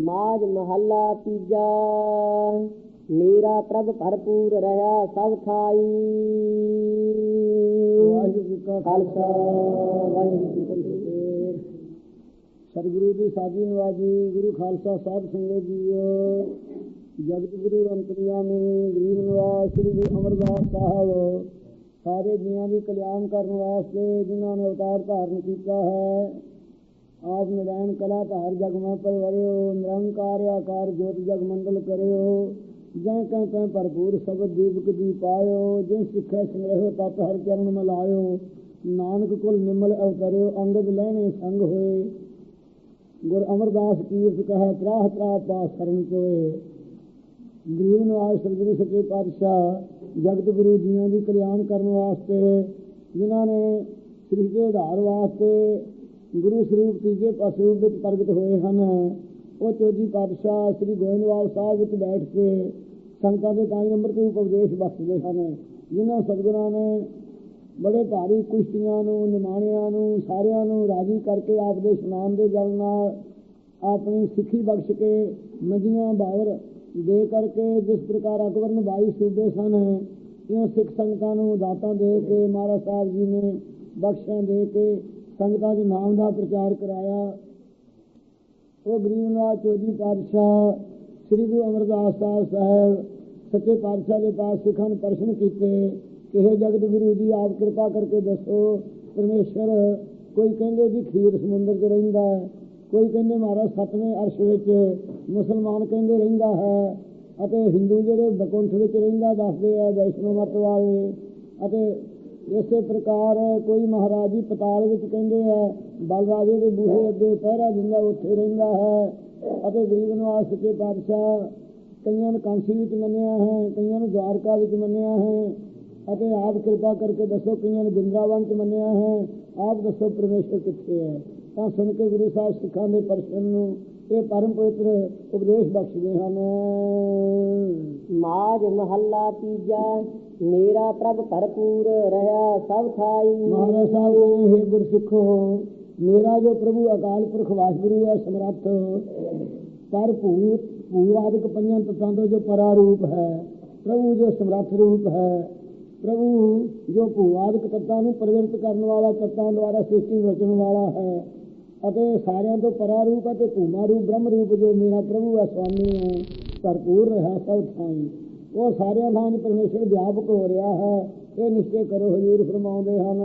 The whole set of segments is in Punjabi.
ਮਾਜ ਮਹੱਲਾ ਤੀਜਾ। ਮੇਰਾ ਪ੍ਰਭ ਭਰਪੂਰ ਰਹਾ ਸਭ ਥਾਈ ਵਾਹਿਗੁਰੂ ਜੀ ਕਾ ਖਾਲਸਾ, ਵਾਹਿਗੁਰੂ ਜੀ ਕੀ ਫਤਿਹ। ਸਤਿਗੁਰੂ ਦੀ ਸਾਜੀ ਨਵਾਜੀ ਗੁਰੂ ਖਾਲਸਾ ਸਾਹਿਬ ਸੰਗਤ ਜੀਓ ਜਗਤ ਗੁਰੂ ਅੰਤਰਿਆਮੀ ਗਰੀਬ ਨਿਵਾਸ ਸ੍ਰੀ ਗੁਰੂ ਅਮਰਦਾਸ ਸਾਹਿਬ, ਸਾਰੇ ਜੀਆਂ ਦੀ ਕਲਿਆਣ ਕਰਨ ਵਾਸਤੇ ਜਿਨ੍ਹਾਂ ਨੇ ਅਵਤਾਰ ਧਾਰਨ ਕੀਤਾ ਹੈ ਆਪ ਨਿਰੈਣ ਕਲਾ ਧਾਰ ਜਗ ਮੈਂ ਪਰਵਰਿਓ, ਨਿਰੰਕਾਰ ਆਕਾਰ ਜੋਤ ਜਗ ਮੰਡਲ ਕਰਿਓ। ਜੈ ਕੈ ਕੈ ਭਰਪੂਰ ਸਬਦ ਦੀਪਕ ਦੀ ਪਾਇਓ ਜਿਨ ਸਿੱਖੈ ਸੰਗ੍ਰਹਿ ਤਤ ਹਰ ਚਰਨ ਮਲਾਇਓ। ਨਾਨਕ ਕੁਲ ਨਿਮਲ ਅਵਤਰਿਓ, ਅੰਗਦ ਲੈਣੇ ਸੰਗ ਹੋਏ। ਗੁਰ ਅਮਰਦਾਸ ਕੀਰਤ ਕਹੈ, ਤਰਾਹ ਤਰਾਹ ਪਾਸ ਕਰਨ ਕੋਏ। ਗਰੀਬ ਨਿਵਾਸ ਸਤਿਗੁਰੂ ਸੱਚੇ ਪਾਤਸ਼ਾਹ, ਜਗਤ ਗੁਰੂ ਜੀਆਂ ਦੀ ਕਲਿਆਣ ਕਰਨ ਵਾਸਤੇ, ਜਿਨ੍ਹਾਂ ਨੇ ਸ੍ਰੀ ਦੇ ਆਧਾਰ ਵਾਸਤੇ ਗੁਰੂ ਸਰੂਪ ਤੀਜੇ ਪਾਸਰੂਪ ਵਿੱਚ ਪ੍ਰਗਟ ਹੋਏ ਹਨ। ਉਹ ਚੌਜੀ ਪਾਤਸ਼ਾਹ ਸ੍ਰੀ ਗੋਇੰਦਵਾਲ ਸਾਹਿਬ ਵਿੱਚ ਬੈਠ ਕੇ ਸੰਗਤਾਂ ਦੇ ਕਾਇ ਨੰਬਰ ਤੇ ਉਪਦੇਸ਼ ਬਖਸ਼ਦੇ ਹਨ। ਜਿਨ੍ਹਾਂ ਸਤਿਗੁਰਾਂ ਨੇ ਬੜੇ ਭਾਰੀ ਕੁਸ਼ਤੀਆਂ ਨੂੰ, ਨਿਮਾਣਿਆਂ ਨੂੰ, ਸਾਰਿਆਂ ਨੂੰ ਰਾਜੀ ਕਰਕੇ ਆਪ ਦੇ ਇਸ਼ਨਾਨ ਦੇ ਜਲ ਨਾਲ ਆਪਣੀ ਸਿੱਖੀ ਬਖਸ਼ ਕੇ ਮਜੀਆਂ ਬਾਵਰ ਦੇ ਕਰਕੇ ਜਿਸ ਪ੍ਰਕਾਰ ਅਕਬਰ ਨੇ 22 ਸੂਬੇ ਸਨ, ਇਉਂ ਸਿੱਖ ਸੰਗਤਾਂ ਨੂੰ ਦਾਤਾਂ ਦੇ ਕੇ, ਮਹਾਰਾਜ ਸਾਹਿਬ ਜੀ ਨੇ ਬਖਸ਼ਾਂ ਦੇ ਕੇ ਸੰਗਤਾਂ ਦੇ ਨਾਮ ਦਾ ਪ੍ਰਚਾਰ ਕਰਾਇਆ। ਉਹ ਗਰੀਬ ਨਾਥ ਚੋਜੀ ਪਾਤਸ਼ਾਹ ਸ੍ਰੀ ਗੁਰੂ ਅਮਰਦਾਸ ਸਾਹਿਬ ਸੱਚੇ ਪਾਤਸ਼ਾਹ ਦੇ ਪਾਸ ਸਿੱਖਾਂ ਨੂੰ ਪ੍ਰਸ਼ਨ ਕੀਤੇ ਕਿ ਜਗਤ ਗੁਰੂ ਜੀ, ਆਪ ਕਿਰਪਾ ਕਰਕੇ ਦੱਸੋ, ਪਰਮੇਸ਼ਰ ਕੋਈ ਕਹਿੰਦੇ ਜੀ ਖੀਰ ਸਮੁੰਦਰ 'ਚ ਰਹਿੰਦਾ ਹੈ, ਕੋਈ ਕਹਿੰਦੇ ਮਹਾਰਾਜ ਸਤਵੇਂ ਅਰਸ਼ ਵਿੱਚ ਮੁਸਲਮਾਨ ਕਹਿੰਦੇ ਰਹਿੰਦਾ ਹੈ ਅਤੇ ਹਿੰਦੂ ਜਿਹੜੇ ਬਕੁੰਠ ਵਿੱਚ ਰਹਿੰਦਾ ਦੱਸਦੇ ਆ ਵੈਸ਼ਨੋ ਮਤ ਵਾਲੇ ਅਤੇ ਇਸੇ ਪ੍ਰਕਾਰ ਕੋਈ ਮਹਾਰਾਜ ਜੀ ਪਤਾਲ ਵਿੱਚ ਕਹਿੰਦੇ ਆ, ਬਲਰਾਜੇ ਦੇ ਬੂਹੇ ਅੱਗੇ ਪਹਿਰਾ ਦਿੰਦਾ, ਉੱਥੇ ਰਹਿੰਦਾ ਹੈ। ਅਤੇ ਗਰੀਬ ਨਿਵਾਸ ਸੱਚੇ ਪਾਤਸ਼ਾਹ ਕਈਆਂ ਨੂੰ ਕਾਂਸੀ ਵਿੱਚ ਮੰਨਿਆ ਹੈ, ਕਈਆਂ ਨੂੰ ਦਵਾਰਕਾ ਵਿੱਚ ਮੰਨਿਆ ਹੈ। ਅਤੇ ਆਪ ਕਿਰਪਾ ਕਰਕੇ ਦੱਸੋ ਕਈਆਂ ਨੂੰ ਬਿੰਦਰਾਵਨ ਚ ਮੰਨਿਆ ਹੈ। ਆਪ ਦੱਸੋ ਪਰਮੇਸ਼ਰ ਕਿੱਥੇ ਹੈ। ਤਾਂ ਸੁਣ ਕੇ ਗੁਰੂ ਸਾਹਿਬ ਸਿੱਖਾਂ ਦੇ ਪਰਸ਼ਨ ਨੂੰ ਇਹ ਪਰਮ ਪਵਿੱਤਰ ਉਪਦੇਸ਼ ਬਖਸ਼ਦੇ ਹਨ। ਮਾਜ ਮਹੱਲਾ ਤੀਜਾ ਮੇਰਾ ਪ੍ਰਭ ਭਰਪੂਰ ਰਹਾ ਸਭ ਥਾਈ। ਮਹਾਰਾਜ ਸਾਹਿਬ ਇਹ ਗੁਰਸਿੱਖੋ ਮੇਰਾ ਜੋ ਪ੍ਰਭੂ ਅਕਾਲ ਪੁਰਖ ਵਾਹਿਗੁਰੂ ਹੈ ਸਮਰੱਥ ਪਰ ਭੂਤ ਭੂਆਦਿਕ ਪੰਜਾਂ ਤਤਾਂ ਤੋਂ ਜੋ ਪਰਾ ਰੂਪ ਹੈ ਪ੍ਰਭੂ ਜੋ ਸਮਰੱਥ ਰੂਪ ਹੈ ਪ੍ਰਭੂ ਜੋ ਭੂਆਦਿਕ ਤਤਾਂ ਨੂੰ ਪਰਿਵਰਤ ਕਰਨ ਵਾਲਾ ਤਤਾਂ ਦੁਆਰਾ ਸ੍ਰਿਸ਼ਟੀ ਰਚਣ ਵਾਲਾ ਹੈ ਅਤੇ ਸਾਰਿਆਂ ਤੋਂ ਪਰਾ ਰੂਪ ਅਤੇ ਭੂਮਾ ਰੂਪ ਬ੍ਰਹਮ ਰੂਪ ਜੋ ਮੇਰਾ ਪ੍ਰਭੂ ਹੈ ਸਵਾਮੀ ਹੈ ਭਰਪੂਰ ਰਹਾ ਸਭ ਥਾਈ। ਉਹ ਸਾਰਿਆਂ ਥਾਂ ਪਰਮੇਸ਼ਰ ਵਿਆਪਕ ਹੋ ਰਿਹਾ ਹੈ। ਇਹ ਨਿਸ਼ਚੈ ਕਰੋ ਹਜੂਰ ਫਰਮਾਉਂਦੇ ਹਨ।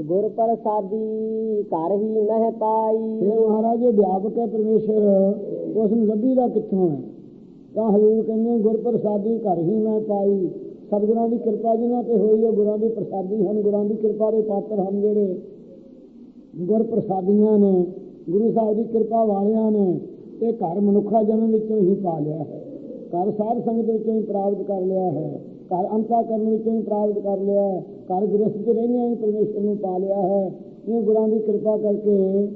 ਗੁਰ ਪ੍ਰਸਾਦੀ ਘਰ ਹੀ ਮਹਿ ਪਾਈ। ਇਹ ਮਹਾਰਾਜ ਵਿਆਪਕ ਹੈ ਪਰਮੇਸ਼ਰ। ਉਸ ਨੂੰ ਲੱਭੀਦਾ ਕਿੱਥੋਂ ਹੈ? ਤਾਂ ਹਜੂਰ ਕਹਿੰਦੇ ਗੁਰ ਪ੍ਰਸਾਦੀ ਘਰ ਹੀ ਮੈਂ ਪਾਈ। ਸਤਿਗੁਰਾਂ ਦੀ ਕਿਰਪਾ ਜਿਨ੍ਹਾਂ ਤੇ ਹੋਈ ਹੈ ਗੁਰਾਂ ਦੀ ਪ੍ਰਸਾਦੀ ਹਨ ਗੁਰਾਂ ਦੀ ਕਿਰਪਾ ਦੇ ਪਾਤਰ ਹਨ ਜਿਹੜੇ। ਗੁਰ ਪ੍ਰਸਾਦੀਆਂ ਨੇ ਗੁਰੂ ਸਾਹਿਬ ਦੀ ਕਿਰਪਾ ਵਾਲਿਆਂ ਨੇ ਇਹ ਘਰ ਮਨੁੱਖਾ ਜਨਮ ਵਿੱਚੋਂ ਹੀ ਪਾ ਲਿਆ ਹੈ। ਘਰ ਸਾਧ ਸੰਗਤ ਵਿੱਚੋਂ ਹੀ ਪ੍ਰਾਪਤ ਕਰ ਲਿਆ ਹੈ। ਘਰ ਅੰਤਾ ਕਰਨ ਵਿੱਚੋਂ ਹੀ ਪ੍ਰਾਪਤ ਕਰ ਲਿਆ ਹੈ। ਘਰ ਗ੍ਰਸਥ ਚ ਰਹਿੰਦਿਆਂ ਹੀ ਪਰਮੇਸ਼ਰ ਨੂੰ ਪਾ ਲਿਆ ਹੈ। ਇਹ ਗੁਰਾਂ ਦੀ ਕਿਰਪਾ ਕਰਕੇ